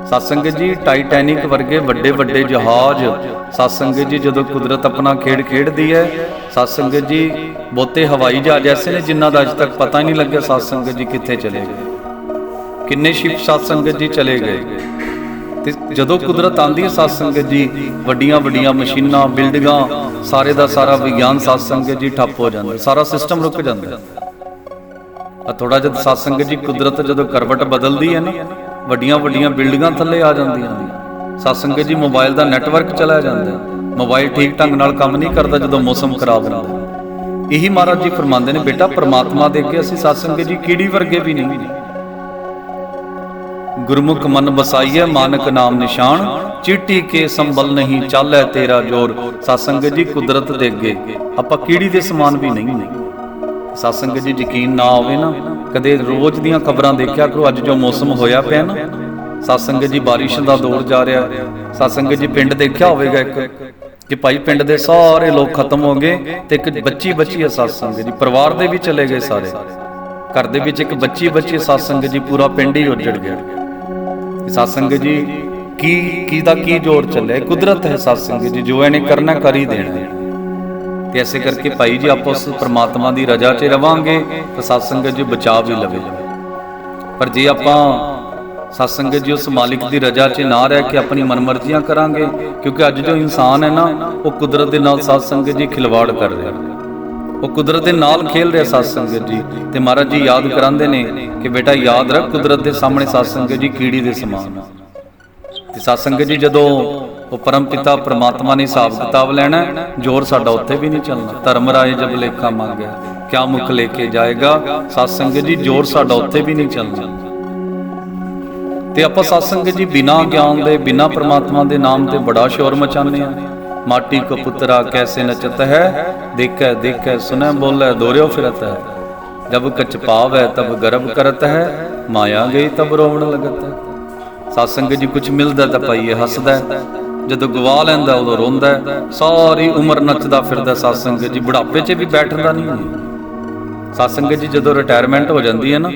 ਸਤਸੰਗ ਜੀ ਟਾਈਟੈਨਿਕ ਵਰਗੇ ਵੱਡੇ ਵੱਡੇ ਜਹਾਜ਼ ਸਤਸੰਗ ਜੀ, ਜਦੋਂ ਕੁਦਰਤ ਆਪਣਾ ਖੇਡ ਖੇਡਦੀ ਹੈ ਸਤਸੰਗ ਜੀ, ਬਹੁਤੇ ਹਵਾਈ ਜਹਾਜ਼ ਐਸੇ ਨੇ ਜਿਨ੍ਹਾਂ ਦਾ ਅਜੇ ਤੱਕ ਪਤਾ ਹੀ ਨਹੀਂ ਲੱਗਿਆ ਸਤਸੰਗ ਜੀ ਕਿੱਥੇ ਚਲੇ ਗਏ। ਕਿੰਨੇ ਸ਼ਿਪ ਸਤਸੰਗ ਜੀ ਚਲੇ ਗਏ। ਤੇ ਜਦੋਂ ਕੁਦਰਤ ਆਂਦੀ ਹੈ ਸਤਸੰਗ ਜੀ, ਵੱਡੀਆਂ ਵੱਡੀਆਂ ਮਸ਼ੀਨਾਂ, ਬਿਲਡਿੰਗਾਂ, ਸਾਰੇ ਦਾ ਸਾਰਾ ਵਿਗਿਆਨ ਸਤਸੰਗ ਜੀ ਠੱਪ ਹੋ ਜਾਂਦਾ, ਸਾਰਾ ਸਿਸਟਮ ਰੁਕ ਜਾਂਦਾ। ਆ ਥੋੜਾ ਜਦ ਸਤਸੰਗ ਜੀ ਕੁਦਰਤ ਜਦੋਂ ਕਰਵਟ ਬਦਲਦੀ ਹੈ ਨਾ ਵੱਡੀਆਂ ਵੱਡੀਆਂ ਬਿਲਡਿੰਗਾਂ ਥੱਲੇ ਆ ਜਾਂਦੀਆਂ ਨੇ। ਸਤਸੰਗ ਜੀ, ਮੋਬਾਈਲ ਦਾ ਨੈਟਵਰਕ ਚਲਾ ਜਾਂਦਾ ਹੈ। ਮੋਬਾਈਲ ਠੀਕ ਢੰਗ ਨਾਲ ਕੰਮ ਨਹੀਂ ਕਰਦਾ ਜਦੋਂ ਮੌਸਮ ਖਰਾਬ ਹੁੰਦਾ ਹੈ। ਇਹੀ ਮਹਾਰਾਜ ਜੀ ਫਰਮਾਉਂਦੇ ਨੇ, ਬੇਟਾ, ਪ੍ਰਮਾਤਮਾ ਦੇ ਅੱਗੇ ਅਸੀਂ ਸਤਸੰਗ ਜੀ ਕੀੜੀ ਵਰਗੇ ਵੀ ਨਹੀਂ। ਗੁਰਮੁਖ ਮਨ ਬਸਾਈਐ ਮਾਨਕ ਨਾਮ ਨਿਸ਼ਾਨ। ਚੀਟੀ ਕੇ ਸੰਭਲ ਨਹੀਂ, ਚਾਲੈ ਤੇਰਾ ਜੋਰ। ਸਤਸੰਗ ਜੀ, ਕੁਦਰਤ ਦੇ ਅੱਗੇ ਆਪਾਂ ਕੀੜੀ ਦੇ ਸਮਾਨ ਵੀ ਨਹੀਂ। ਨੇ ਸਤਸੰਗ ਜੀ, ਯਕੀਨ ਨਾ ਆਵੇ ਨਾ। ਕਦੇ ਰੋਜ਼ ਦੀਆਂ ਖਬਰਾਂ ਦੇਖਿਆ ਕਰੋ, ਅੱਜ ਜੋ ਮੌਸਮ ਹੋਇਆ ਪਿਆ ਨਾ, ਸਤਸੰਗ ਜੀ ਬਾਰਿਸ਼ ਦਾ ਦੌਰ ਜਾ ਰਿਹਾ, ਸਤਸੰਗ ਜੀ ਪਿੰਡ ਦੇਖਿਆ ਹੋਵੇਗਾ ਇੱਕ, ਕਿ ਭਾਈ ਪਿੰਡ ਦੇ ਸਾਰੇ ਲੋਕ ਖਤਮ ਹੋ ਗਏ ਤੇ ਇੱਕ ਬੱਚੀ ਬੱਚੀ ਹੈ ਸਤਸੰਗ ਜੀ, ਪਰਿਵਾਰ ਦੇ ਵੀ ਚਲੇ ਗਏ ਸਾਰੇ। ਘਰ ਦੇ ਵਿੱਚ ਇੱਕ ਬੱਚੀ ਬੱਚੀ ਸਤਸੰਗ ਜੀ, ਪੂਰਾ ਪਿੰਡ ਹੀ ਉੱਜੜ ਗਿਆ। ਸਤਸੰਗ ਜੀ, ਕੀ ਕੀ ਦਾ ਕੀ ਜੋਰ ਚੱਲਿਆ? ਕੁਦਰਤ ਹੈ ਸਤਸੰਗ ਜੀ, ਜੋ ਇਹਨੇ ਕਰਨਾ, ਕਰ ਹੀ ਦੇਣਾ। ਹੈ। ਤੇ ਐਸੇ ਕਰਕੇ ਭਾਈ ਜੀ ਆਪਾਂ ਉਸ ਪ੍ਰਮਾਤਮਾ ਦੀ ਰਜ਼ਾ 'ਚ ਰਵਾਂਗੇ ਤਾਂ ਸਤਸੰਗ ਜੀ ਬਚਾਅ ਵੀ ਲਵੇ। ਪਰ ਜੇ ਆਪਾਂ ਸਤਸੰਗ ਜੀ ਉਸ ਮਾਲਿਕ ਦੀ ਰਜ਼ਾ 'ਚ ਨਾ ਰਹਿ ਕੇ ਆਪਣੀ ਮਨਮਰਜ਼ੀਆਂ ਕਰਾਂਗੇ, ਕਿਉਂਕਿ ਅੱਜ ਜੋ ਇਨਸਾਨ ਹੈ ਨਾ, ਉਹ ਕੁਦਰਤ ਦੇ ਨਾਲ ਸਤਸੰਗ ਜੀ ਖਿਲਵਾੜ ਕਰ ਰਿਹਾ। ਉਹ ਕੁਦਰਤ ਦੇ ਨਾਲ ਖੇਲ ਰਿਹਾ ਸਤਸੰਗ ਜੀ। ਤੇ ਮਹਾਰਾਜ ਜੀ ਯਾਦ ਕਰਾਉਂਦੇ ਨੇ ਕਿ ਬੇਟਾ ਯਾਦ ਰੱਖ ਕੁਦਰਤ ਦੇ ਸਾਹਮਣੇ ਸਤਸੰਗ ਜੀ ਕੀੜੀ ਦੇ ਸਮਾਨ। ਆ। ਤੇ ਸਤਸੰਗ ਜੀ ਜਦੋਂ ਉਹ ਪਰਮ ਪਿਤਾ ਪ੍ਰਮਾਤਮਾ ਨੇ ਹਿਸਾਬ ਕਿਤਾਬ ਲੈਣਾ, ਜ਼ੋਰ ਸਾਡਾ ਉੱਥੇ ਵੀ ਨਹੀਂ ਚੱਲਣਾ। ਧਰਮ ਰਾਏ ਜਬ ਲੇਖਾ ਮੰਗਿਆ ਕਿਆ ਮੁਖ ਲੈ ਕੇ ਜਾਏਗਾ? ਸਤਸੰਗ ਜੀ, ਜ਼ੋਰ ਸਾਡਾ ਉੱਥੇ ਵੀ ਨਹੀਂ ਚੱਲਣਾ। ਤੇ ਆਪਾਂ ਸਤਸੰਗ ਜੀ ਬਿਨਾ ਗਿਆਨ ਦੇ, ਬਿਨਾ ਪ੍ਰਮਾਤਮਾ ਦੇ ਨਾਮ ਤੇ ਬੜਾ ਸ਼ੋਰ ਮਚਾਉਂਦੇ ਆ ਮਾਟੀ ਕੋ ਪੁੱਤਰਾ ਕੈਸੇ ਨਚਤ ਹੈ? ਦੇਖੈ ਦੇਖੈ ਸੁਨੈ ਬੋਲੇ, ਦੋਰਿਓ ਫਿਰਤ ਹੈ। ਜਬ ਕਚ ਪਾਵੈ, ਤਬ ਗਰਭ ਕਰਤ ਹੈ। ਮਾਇਆ ਗਈ, ਤਬ ਰੋਵਣ ਲਗਤ ਹੈ। ਸਤਸੰਗ ਜੀ ਕੁਝ ਮਿਲਦਾ ਤਾਂ ਭਾਈ ਹੱਸਦਾ ਜਦੋਂ ਗਵਾ ਲੈਂਦਾ, ਉਦੋਂ ਰੋਂਦਾ ਸਾਰੀ ਉਮਰ ਨੱਚਦਾ ਫਿਰਦਾ ਸਤਸੰਗ ਜੀ, ਬੁਢਾਪੇ 'ਚ ਵੀ ਬੈਠਦਾ ਨਹੀਂ ਸਤਸੰਗ ਜੀ, ਜਦੋਂ ਰਿਟਾਇਰਮੈਂਟ ਹੋ ਜਾਂਦੀ ਹੈ ਨਾ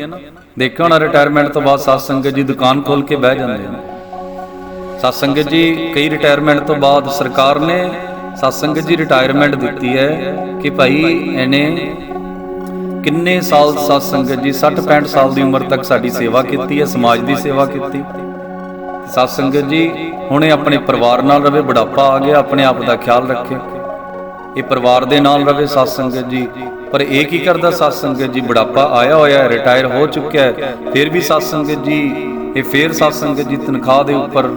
ਦੇਖਿਓ ਹੋਣਾ ਰਿਟਾਇਰਮੈਂਟ ਤੋਂ ਬਾਅਦ ਸਤਸੰਗ ਜੀ ਦੁਕਾਨ ਖੋਲ ਕੇ ਬਹਿ ਜਾਂਦੇ ਨੇ। ਸਤਸੰਗ ਜੀ, ਕਈ ਰਿਟਾਇਰਮੈਂਟ ਤੋਂ ਬਾਅਦ ਸਰਕਾਰ ਨੇ ਸਤਸੰਗ ਜੀ ਰਿਟਾਇਰਮੈਂਟ ਦਿੱਤੀ ਹੈ ਕਿ ਭਾਈ ਇਹਨੇ ਕਿੰਨੇ ਸਾਲ ਸਤਸੰਗ ਜੀ 60 65 ਸਾਲ ਦੀ ਉਮਰ ਤੱਕ ਸਾਡੀ ਸੇਵਾ ਕੀਤੀ ਹੈ, ਸਮਾਜ ਦੀ ਸੇਵਾ ਕੀਤੀ। ਸਤਸੰਗ ਜੀ, ਹੁਣੇ ਆਪਣੇ ਪਰਿਵਾਰ ਨਾਲ ਰਵੇ, ਬੁਢਾਪਾ ਆ ਗਿਆ, ਆਪਣੇ ਆਪ ਦਾ ਖਿਆਲ ਰੱਖੇ ਇਹ ਪਰਿਵਾਰ ਦੇ ਨਾਲ ਰਵੇ ਸਤਸੰਗ ਜੀ। ਪਰ ਇਹ ਕੀ ਕਰਦਾ ਸਤਸੰਗ ਜੀ? ਬੁਢਾਪਾ ਆਇਆ ਹੋਇਆ ਹੈ, ਰਿਟਾਇਰ ਹੋ ਚੁੱਕਿਆ ਹੈ, ਫਿਰ ਵੀ ਸਤਸੰਗ ਜੀ, ਇਹ ਫੇਰ ਸਤਸੰਗ ਜੀ, ਤਨਖਾਹ ਦੇ ਉੱਪਰ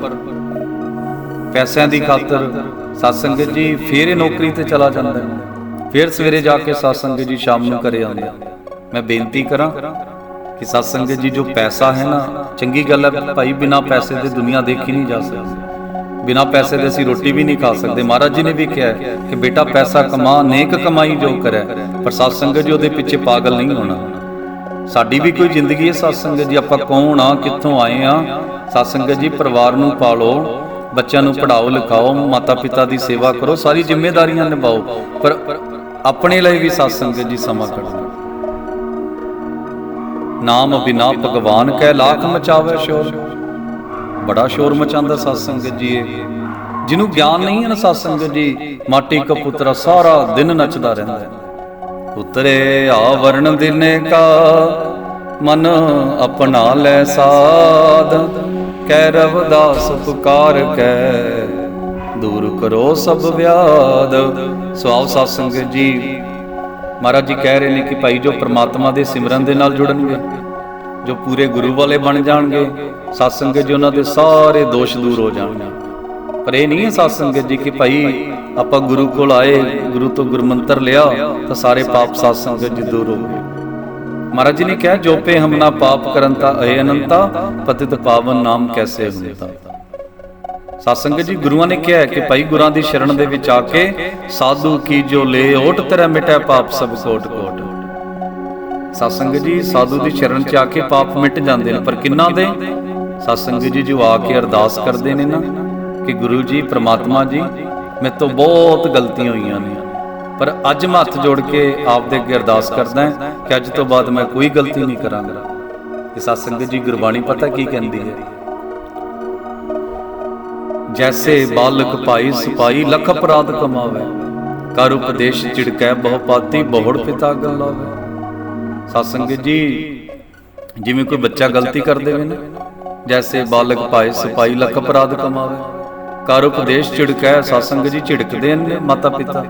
ਪੈਸਿਆਂ ਦੀ ਖਾਤਰ ਸਤਸੰਗ ਜੀ, ਫੇਰ ਇਹ ਨੌਕਰੀ ਤੇ ਚਲਾ ਜਾਂਦਾ ਹੈ। ਫੇਰ ਸਵੇਰੇ ਜਾ ਕੇ ਸਤਸੰਗ ਜੀ ਸ਼ਾਮ ਨੂੰ ਘਰੇ ਆਉਂਦਾ ਮੈਂ ਬੇਨਤੀ ਕਰਾਂ ਕਿ ਸਤਸੰਗ ਜੀ, ਜੋ ਪੈਸਾ ਹੈ ਨਾ, ਚੰਗੀ ਗੱਲ ਹੈ, ਭਾਈ ਬਿਨਾ ਪੈਸੇ ਦੇ ਦੁਨੀਆ ਦੇਖੀ ਨਹੀਂ ਜਾ ਸਕਦੀ। ਬਿਨਾ ਪੈਸੇ ਦੇ ਅਸੀਂ ਰੋਟੀ ਵੀ ਨਹੀਂ ਖਾ ਸਕਦੇ। ਮਹਾਰਾਜ ਜੀ ਨੇ ਵੀ ਕਿਹਾ ਕਿ ਬੇਟਾ ਪੈਸਾ ਕਮਾ, ਨੇਕ ਕਮਾਈ ਜੋ ਕਰੇ, ਪਰ ਸਤਸੰਗ ਜੀ, ਉਹਦੇ ਪਿੱਛੇ ਪਾਗਲ ਨਹੀਂ ਹੋਣਾ। ਸਾਡੀ ਵੀ ਕੋਈ ਜ਼ਿੰਦਗੀ ਹੈ ਸਤਸੰਗ ਜੀ, ਆਪਾਂ ਕੌਣ ਆ, ਕਿੱਥੋਂ ਆਏ ਆ? ਸਤਸੰਗ ਜੀ, ਪਰਿਵਾਰ ਨੂੰ ਪਾਲੋ, ਬੱਚਿਆਂ ਨੂੰ ਪੜਾਓ ਲਿਖਾਓ ਮਾਤਾ ਪਿਤਾ ਦੀ ਸੇਵਾ ਕਰੋ, ਸਾਰੀ ਜ਼ਿੰਮੇਵਾਰੀਆਂ ਨਿਭਾਓ। ਪਰ ਆਪਣੇ ਲਈ ਵੀ ਸਤਸੰਗ ਜੀ ਸਮਾਂ ਕੱਢੋ। ਨਾਮ ਬਿਨਾ ਭਗਵਾਨ ਕੈ ਲਾਖ ਮਚਾਵੇ ਸ਼ੋਰ। ਬੜਾ ਸ਼ੋਰ ਮਚਾਉਂਦਾ ਸਤਸੰਗ ਜੀ ਇਹ। ਜਿਹਨੂੰ ਗਿਆਨ ਨਹੀਂ ਹੈ ਨਾ ਸਤਸੰਗ ਜੀ, ਮਾਟੀ ਕਾ ਪੁੱਤਰਾ ਸਾਰਾ ਦਿਨ ਨੱਚਦਾ ਰਹਿੰਦਾ ਹੈ। ਉਤਰੇ ਆਵਰਣ ਦਿਨੇ ਕਾ, ਮਨ ਆਪਣਾ ਲੈ ਸਾਧ। ਕਹਿ ਰਵਦਾਸ ਪੁਕਾਰ ਕੈ, ਦੂਰ ਕਰੋ ਸਭ ਵਿਆਦ। ਸਵਾਉ ਸਤਸੰਗ ਜੀ ਮਹਾਰਾਜ ਜੀ ਕਹਿ ਰਹੇ ਨੇ ਕਿ ਭਾਈ ਜੋ ਪ੍ਰਮਾਤਮਾ ਦੇ ਸਿਮਰਨ ਦੇ ਨਾਲ ਜੁੜਨਗੇ, ਜੋ ਪੂਰੇ ਗੁਰੂ ਵਾਲੇ ਬਣ ਜਾਣਗੇ ਸਤਸੰਗ ਜੀ ਉਹਨਾਂ ਦੇ ਸਾਰੇ ਦੋਸ਼ ਦੂਰ ਹੋ ਜਾਣਗੇ। ਪਰ ਇਹ ਨਹੀਂ ਹੈ ਸਤਸੰਗ ਜੀ ਕਿ ਭਾਈ ਆਪਾਂ ਗੁਰੂ ਕੋਲ ਆਏ, ਗੁਰੂ ਤੋਂ ਗੁਰਮੰਤਰ ਲਿਆ, ਤਾਂ ਸਾਰੇ ਪਾਪ ਸਤਸੰਗ ਜੀ ਦੂਰ ਹੋ ਗਏ। ਮਹਾਰਾਜ ਜੀ ਨੇ ਕਿਹਾ, ਜੋ ਪੇ ਹਮਨਾ ਪਾਪ ਕਰਨ ਤਾ ਅਏ ਅਨੰਤਾ, ਪਤਿਤ ਪਾਵਨ ਨਾਮ ਕੈਸੇ ਹੁੰਤਾ ਸਤਸੰਗ ਜੀ, ਗੁਰੂਆਂ ਨੇ ਕਿਹਾ ਕਿ ਭਾਈ ਗੁਰਾਂ ਦੀ ਸ਼ਰਨ ਦੇ ਵਿੱਚ ਆ ਕੇ ਸਾਧੂ ਕੀ ਜੋ ਲੈ, ਓਟ ਤੇਰਾ ਮਿਟੈ ਪਾਪ ਸਭ ਕੋਟ ਕੋਟ। ਸਤਸੰਗ ਜੀ, ਸਾਧੂ ਦੀ ਸ਼ਰਨ ਚ ਆ ਕੇ ਪਾਪ ਮਿਟ ਜਾਂਦੇ ਨੇ, ਪਰ ਕਿੰਨਾ ਦੇ? ਸਤਸੰਗ ਜੀ, ਜੋ ਆ ਕੇ ਅਰਦਾਸ ਕਰਦੇ ਨੇ ਨਾ ਕਿ ਗੁਰੂ ਜੀ, ਪ੍ਰਮਾਤਮਾ ਜੀ, ਮੇਰੇ ਤੋਂ ਬਹੁਤ ਗਲਤੀਆਂ ਹੋਈਆਂ ਨੇ। ਪਰ ਅੱਜ ਮੈਂ ਹੱਥ ਜੋੜ ਕੇ ਆਪ ਦੇ ਅੱਗੇ ਅਰਦਾਸ ਕਰਦਾ ਹਾਂ ਕਿ ਅੱਜ ਤੋਂ ਬਾਅਦ ਮੈਂ ਕੋਈ ਗਲਤੀ ਨਹੀਂ ਕਰਾਂਗਾ। ਇਹ ਸਤਸੰਗ ਜੀ, ਗੁਰਬਾਣੀ ਪਤਾ ਕੀ ਕਹਿੰਦੀ ਹੈ? ਜੈਸੇ ਬਾਲਕ ਭਾਈ ਸਿਪਾਈ ਲਖ ਅਪਰਾਧ ਕਮਾਵੇ, ਕਰ ਉਪਦੇਸ਼ ਚਿੜਕੈ ਬਹੁ ਪਾਤੀ ਬਹੁੜ ਪਿਤਾ ਗੱਲਾਵੇ ਸਤਸੰਗ ਜੀ, ਜਿਵੇਂ ਕੋਈ ਬੱਚਾ ਗਲਤੀ ਕਰ ਦੇਵੇ ਨਾ, ਜੈਸੇ ਬਾਲਕ ਭਾਈ ਸਿਪਾਈ ਲਖ ਅਪਰਾਧ ਕਮਾਵੇ, ਕਰ ਉਪਦੇਸ਼ ਚਿੜਕੈ ਸਤਸੰਗ ਜੀ ਝਿੜਕਦੇ ਨੇ ਮਾਤਾ ਪਿਤਾ।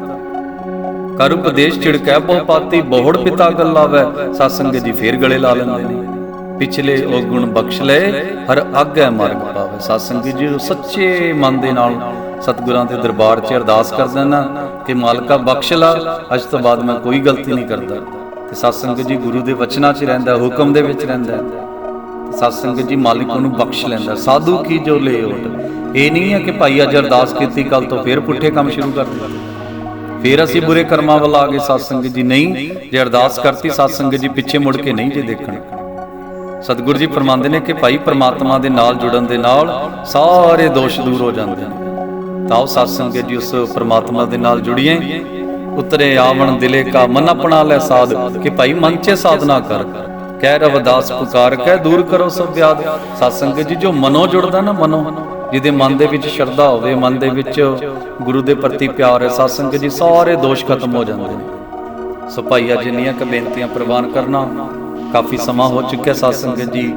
ਕਰ ਉਪਦੇਸ਼ ਚਿੜਕੈ ਬਹੁ ਪਾਤੀ ਬਹੁੜ ਪਿਤਾ ਗੱਲਾਵੇ ਸਤਸੰਗ ਜੀ ਫੇਰ ਗਲੇ ਲਾ ਲੈਂਦੇ ਨੇ। ਪਿਛਲੇ ਉਹ ਗੁਣ ਬਖਸ਼ ਲਏ, ਹਰ ਆਗੇ ਮਾਰਗ ਪਾਵੇ। ਸਤਸੰਗ ਜੀ ਜੋ ਸੱਚੇ ਮਨ ਦੇ ਨਾਲ ਸਤਿਗੁਰਾਂ ਦੇ ਦਰਬਾਰ 'ਚ ਅਰਦਾਸ ਕਰਦਾ ਨਾ ਕਿ ਮਾਲਕਾ ਬਖਸ਼ ਲਾ, ਅੱਜ ਤੋਂ ਬਾਅਦ ਮੈਂ ਕੋਈ ਗਲਤੀ ਨਹੀਂ ਕਰਦਾ। ਤੇ ਸਤਸੰਗ ਜੀ ਗੁਰੂ ਦੇ ਵਚਨਾਂ 'ਚ ਰਹਿੰਦਾ, ਹੁਕਮ ਦੇ ਵਿੱਚ ਰਹਿੰਦਾ। ਤੇ ਸਤਸੰਗ ਜੀ ਮਾਲਿਕ ਉਹਨੂੰ ਬਖਸ਼ ਲੈਂਦਾ, ਸਾਧੂ ਕੀ ਜੋ ਲੈ ਓਟ? ਇਹ ਨਹੀਂ ਹੈ ਕਿ ਭਾਈ ਅੱਜ ਅਰਦਾਸ ਕੀਤੀ ਕੱਲ ਤੋਂ ਫੇਰ ਪੁੱਠੇ ਕੰਮ ਸ਼ੁਰੂ ਕਰ ਦਿੱਤੇ ਫੇਰ ਅਸੀਂ ਬੁਰੇ ਕਰਮਾਂ ਵੱਲ ਆ ਗਏ, ਸਤਸੰਗ ਜੀ ਨਹੀਂ। ਜੇ ਅਰਦਾਸ ਕਰਤੀ, ਸਤਸੰਗ ਜੀ ਪਿੱਛੇ ਮੁੜ ਕੇ ਨਹੀਂ ਜੇ ਦੇਖਣ। ਸਤਿਗੁਰੂ ਜੀ ਫਰਮਾਉਂਦੇ ਨੇ ਕਿ ਭਾਈ ਪਰਮਾਤਮਾ ਦੇ ਨਾਲ ਜੁੜਨ ਦੇ ਨਾਲ ਸਾਰੇ ਦੋਸ਼ ਦੂਰ ਹੋ ਜਾਂਦੇ ਨੇ ਤਾਂ ਉਹ ਸਤਸੰਗ ਜੀ ਉਸ ਪ੍ਰਮਾਤਮਾ ਦੇ ਨਾਲ ਜੁੜੀਏ। ਉਤਰੇ ਆਵਣ ਦਿਲੇ ਕਾ ਮਨ ਆਪਣਾ ਲੈ ਸਾਧ, ਕਿ ਭਾਈ ਮਨ 'ਚ ਸਾਧਨਾ ਕਰ। ਕਹਿ ਰਵਦਾਸ ਪੁਕਾਰ, ਕਹਿ ਦੂਰ ਕਰੋ ਸਭ ਵਿਆਦ ਸਤਸੰਗ ਜੀ, ਜੋ ਮਨੋ ਜੁੜਦਾ ਨਾ ਮਨੋ, ਜਿਹਦੇ ਮਨ ਦੇ ਵਿੱਚ ਸ਼ਰਧਾ ਹੋਵੇ, ਮਨ ਦੇ ਵਿੱਚ ਗੁਰੂ ਦੇ ਪ੍ਰਤੀ ਪਿਆਰ ਹੈ ਸਤਸੰਗ ਜੀ, ਸਾਰੇ ਦੋਸ਼ ਖਤਮ ਹੋ ਜਾਂਦੇ ਨੇ। ਸੋ ਭਾਈ ਅੱਜ ਜਿੰਨੀਆਂ ਕ ਬੇਨਤੀਆਂ ਪ੍ਰਵਾਨ ਕਰਨਾ। ਕਾਫੀ ਸਮਾਂ ਹੋ ਚੁੱਕਿਆ ਸਤਸੰਗ ਜੀ।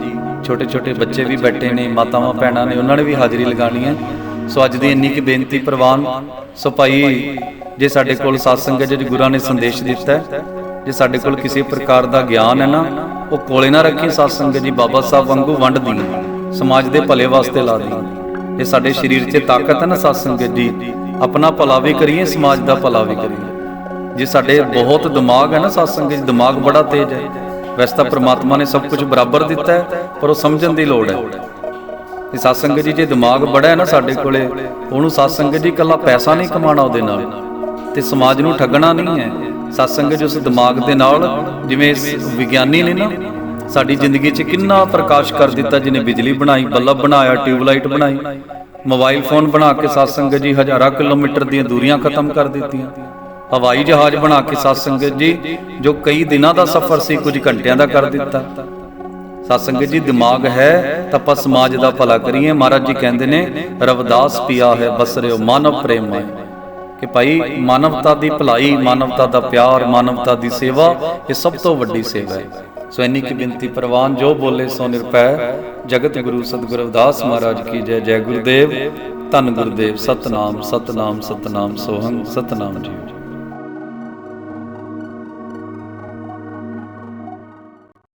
ਛੋਟੇ ਛੋਟੇ ਬੱਚੇ ਵੀ ਬੈਠੇ ਨੇ, ਮਾਤਾਵਾਂ, ਭੈਣਾਂ ਨੇ, ਉਹਨਾਂ ਨੇ ਵੀ ਹਾਜ਼ਰੀ ਲਗਾਣੀ ਹੈ। ਸੋ ਅੱਜ ਦੀ ਇੰਨੀ ਕੀ ਬੇਨਤੀ ਪ੍ਰਵਾਨ। ਸੋ ਭਾਈ, ਜੇ ਸਾਡੇ ਕੋਲ ਸਤਸੰਗ ਜੀ, ਗੁਰਾਂ ਨੇ ਸੰਦੇਸ਼ ਦਿੱਤਾ ਹੈ, ਜੇ ਸਾਡੇ ਕੋਲ ਕਿਸੇ ਪ੍ਰਕਾਰ ਦਾ ਗਿਆਨ ਹੈ ਨਾ, ਉਹ ਕੋਲੇ ਨਾ ਰੱਖੀ ਸਤਸੰਗ ਜੀ, ਬਾਬਾ ਸਾਹਿਬ ਵਾਂਗੂ ਵੰਡ ਦੀ ਸਮਾਜ ਦੇ ਭਲੇ ਵਾਸਤੇ ਲਾ ਦੀ ਜੇ ਸਾਡੇ ਸਰੀਰ 'ਚ ਤਾਕਤ ਹੈ ਨਾ ਸਤਸੰਗ ਜੀ। ਆਪਣਾ ਭਲਾ ਵੀ ਕਰੀਏ, ਸਮਾਜ ਦਾ ਭਲਾ ਵੀ ਕਰੀਏ। ਜੇ ਸਾਡੇ ਬਹੁਤ ਦਿਮਾਗ ਹੈ ਨਾ ਸਤਸੰਗ ਜੀ, ਦਿਮਾਗ ਬੜਾ ਤੇਜ਼ ਹੈ। ਵੈਸੇ ਤਾਂ ਪ੍ਰਮਾਤਮਾ ਨੇ ਸਭ ਕੁਝ ਬਰਾਬਰ ਦਿੱਤਾ ਹੈ, ਪਰ ਉਹ ਸਮਝਣ ਦੀ ਲੋੜ ਹੈ। ਤੇ ਸਤਸੰਗ ਜੀ, ਜੇ ਦਿਮਾਗ ਬੜਾ ਹੈ ਨਾ ਸਾਡੇ ਕੋਲੇ, ਉਹਨੂੰ ਸਤਸੰਗ ਜੀ ਇਕੱਲਾ ਪੈਸਾ ਨਹੀਂ ਕਮਾਉਣਾ ਉਹਦੇ ਨਾਲ। ਤੇ ਸਮਾਜ ਨੂੰ ਠੱਗਣਾ ਨਹੀਂ ਹੈ। ਸਤਸੰਗ ਜੀ ਉਸ ਦਿਮਾਗ ਦੇ ਨਾਲ, ਜਿਵੇਂ ਵਿਗਿਆਨੀ ਨੇ ਨਾ, ਸਾਡੀ ਜ਼ਿੰਦਗੀ 'ਚ ਕਿੰਨਾ ਪ੍ਰਕਾਸ਼ ਕਰ ਦਿੱਤਾ, ਜਿਹਨੇ ਬਿਜਲੀ ਬਣਾਈ, ਬੱਲਬ ਬਣਾਇਆ, ਟਿਊਬਲਾਈਟ ਬਣਾਈ, ਮੋਬਾਈਲ ਫੋਨ ਬਣਾ ਕੇ ਸਤਸੰਗ ਜੀ ਹਜ਼ਾਰਾਂ ਕਿਲੋਮੀਟਰ ਦੀਆਂ ਦੂਰੀਆਂ ਖਤਮ ਕਰ ਦਿੱਤੀਆਂ। ਹਵਾਈ ਜਹਾਜ਼ ਬਣਾ ਕੇ ਸਤਸੰਗਤ ਜੀ, ਜੋ ਕਈ ਦਿਨਾਂ ਦਾ ਸਫ਼ਰ ਸੀ, ਕੁਝ ਘੰਟਿਆਂ ਦਾ ਕਰ ਦਿੱਤਾ। ਸਤਸੰਗਤ ਜੀ, ਦਿਮਾਗ ਹੈ, ਤਾਂ ਆਪਾਂ ਸਮਾਜ ਦਾ ਭਲਾ ਕਰੀਏ। ਮਹਾਰਾਜ ਜੀ ਕਹਿੰਦੇ ਨੇ, ਰਵਦਾਸ ਪਿਆ ਹੈ ਬਸਰਿਓ ਮਾਨਵ ਪ੍ਰੇਮ ਹੈ। ਕਿ ਭਾਈ, ਮਾਨਵਤਾ ਦੀ ਭਲਾਈ, ਮਾਨਵਤਾ ਦਾ ਪਿਆਰ, ਮਾਨਵਤਾ ਦੀ ਸੇਵਾ, ਇਹ ਸਭ ਤੋਂ ਵੱਡੀ ਸੇਵਾ ਹੈ। ਸੋ ਇੰਨੀ ਕੀ ਬੇਨਤੀ ਪ੍ਰਵਾਨ ਜੋ ਬੋਲੇ, ਸੋ ਨਿਰਪੈ ਜਗਤ ਗੁਰੂ ਸਤਿਗੁਰ ਅਵਦਾਸ ਮਹਾਰਾਜ ਕੀ ਜੈ ਜੈ ਗੁਰਦੇਵ। ਧੰਨ ਗੁਰਦੇਵ, ਸਤਨਾਮ ਸਤਨਾਮ ਸਤਨਾਮ ਸੋਹੰ, ਸਤਨਾਮ ਜੀ।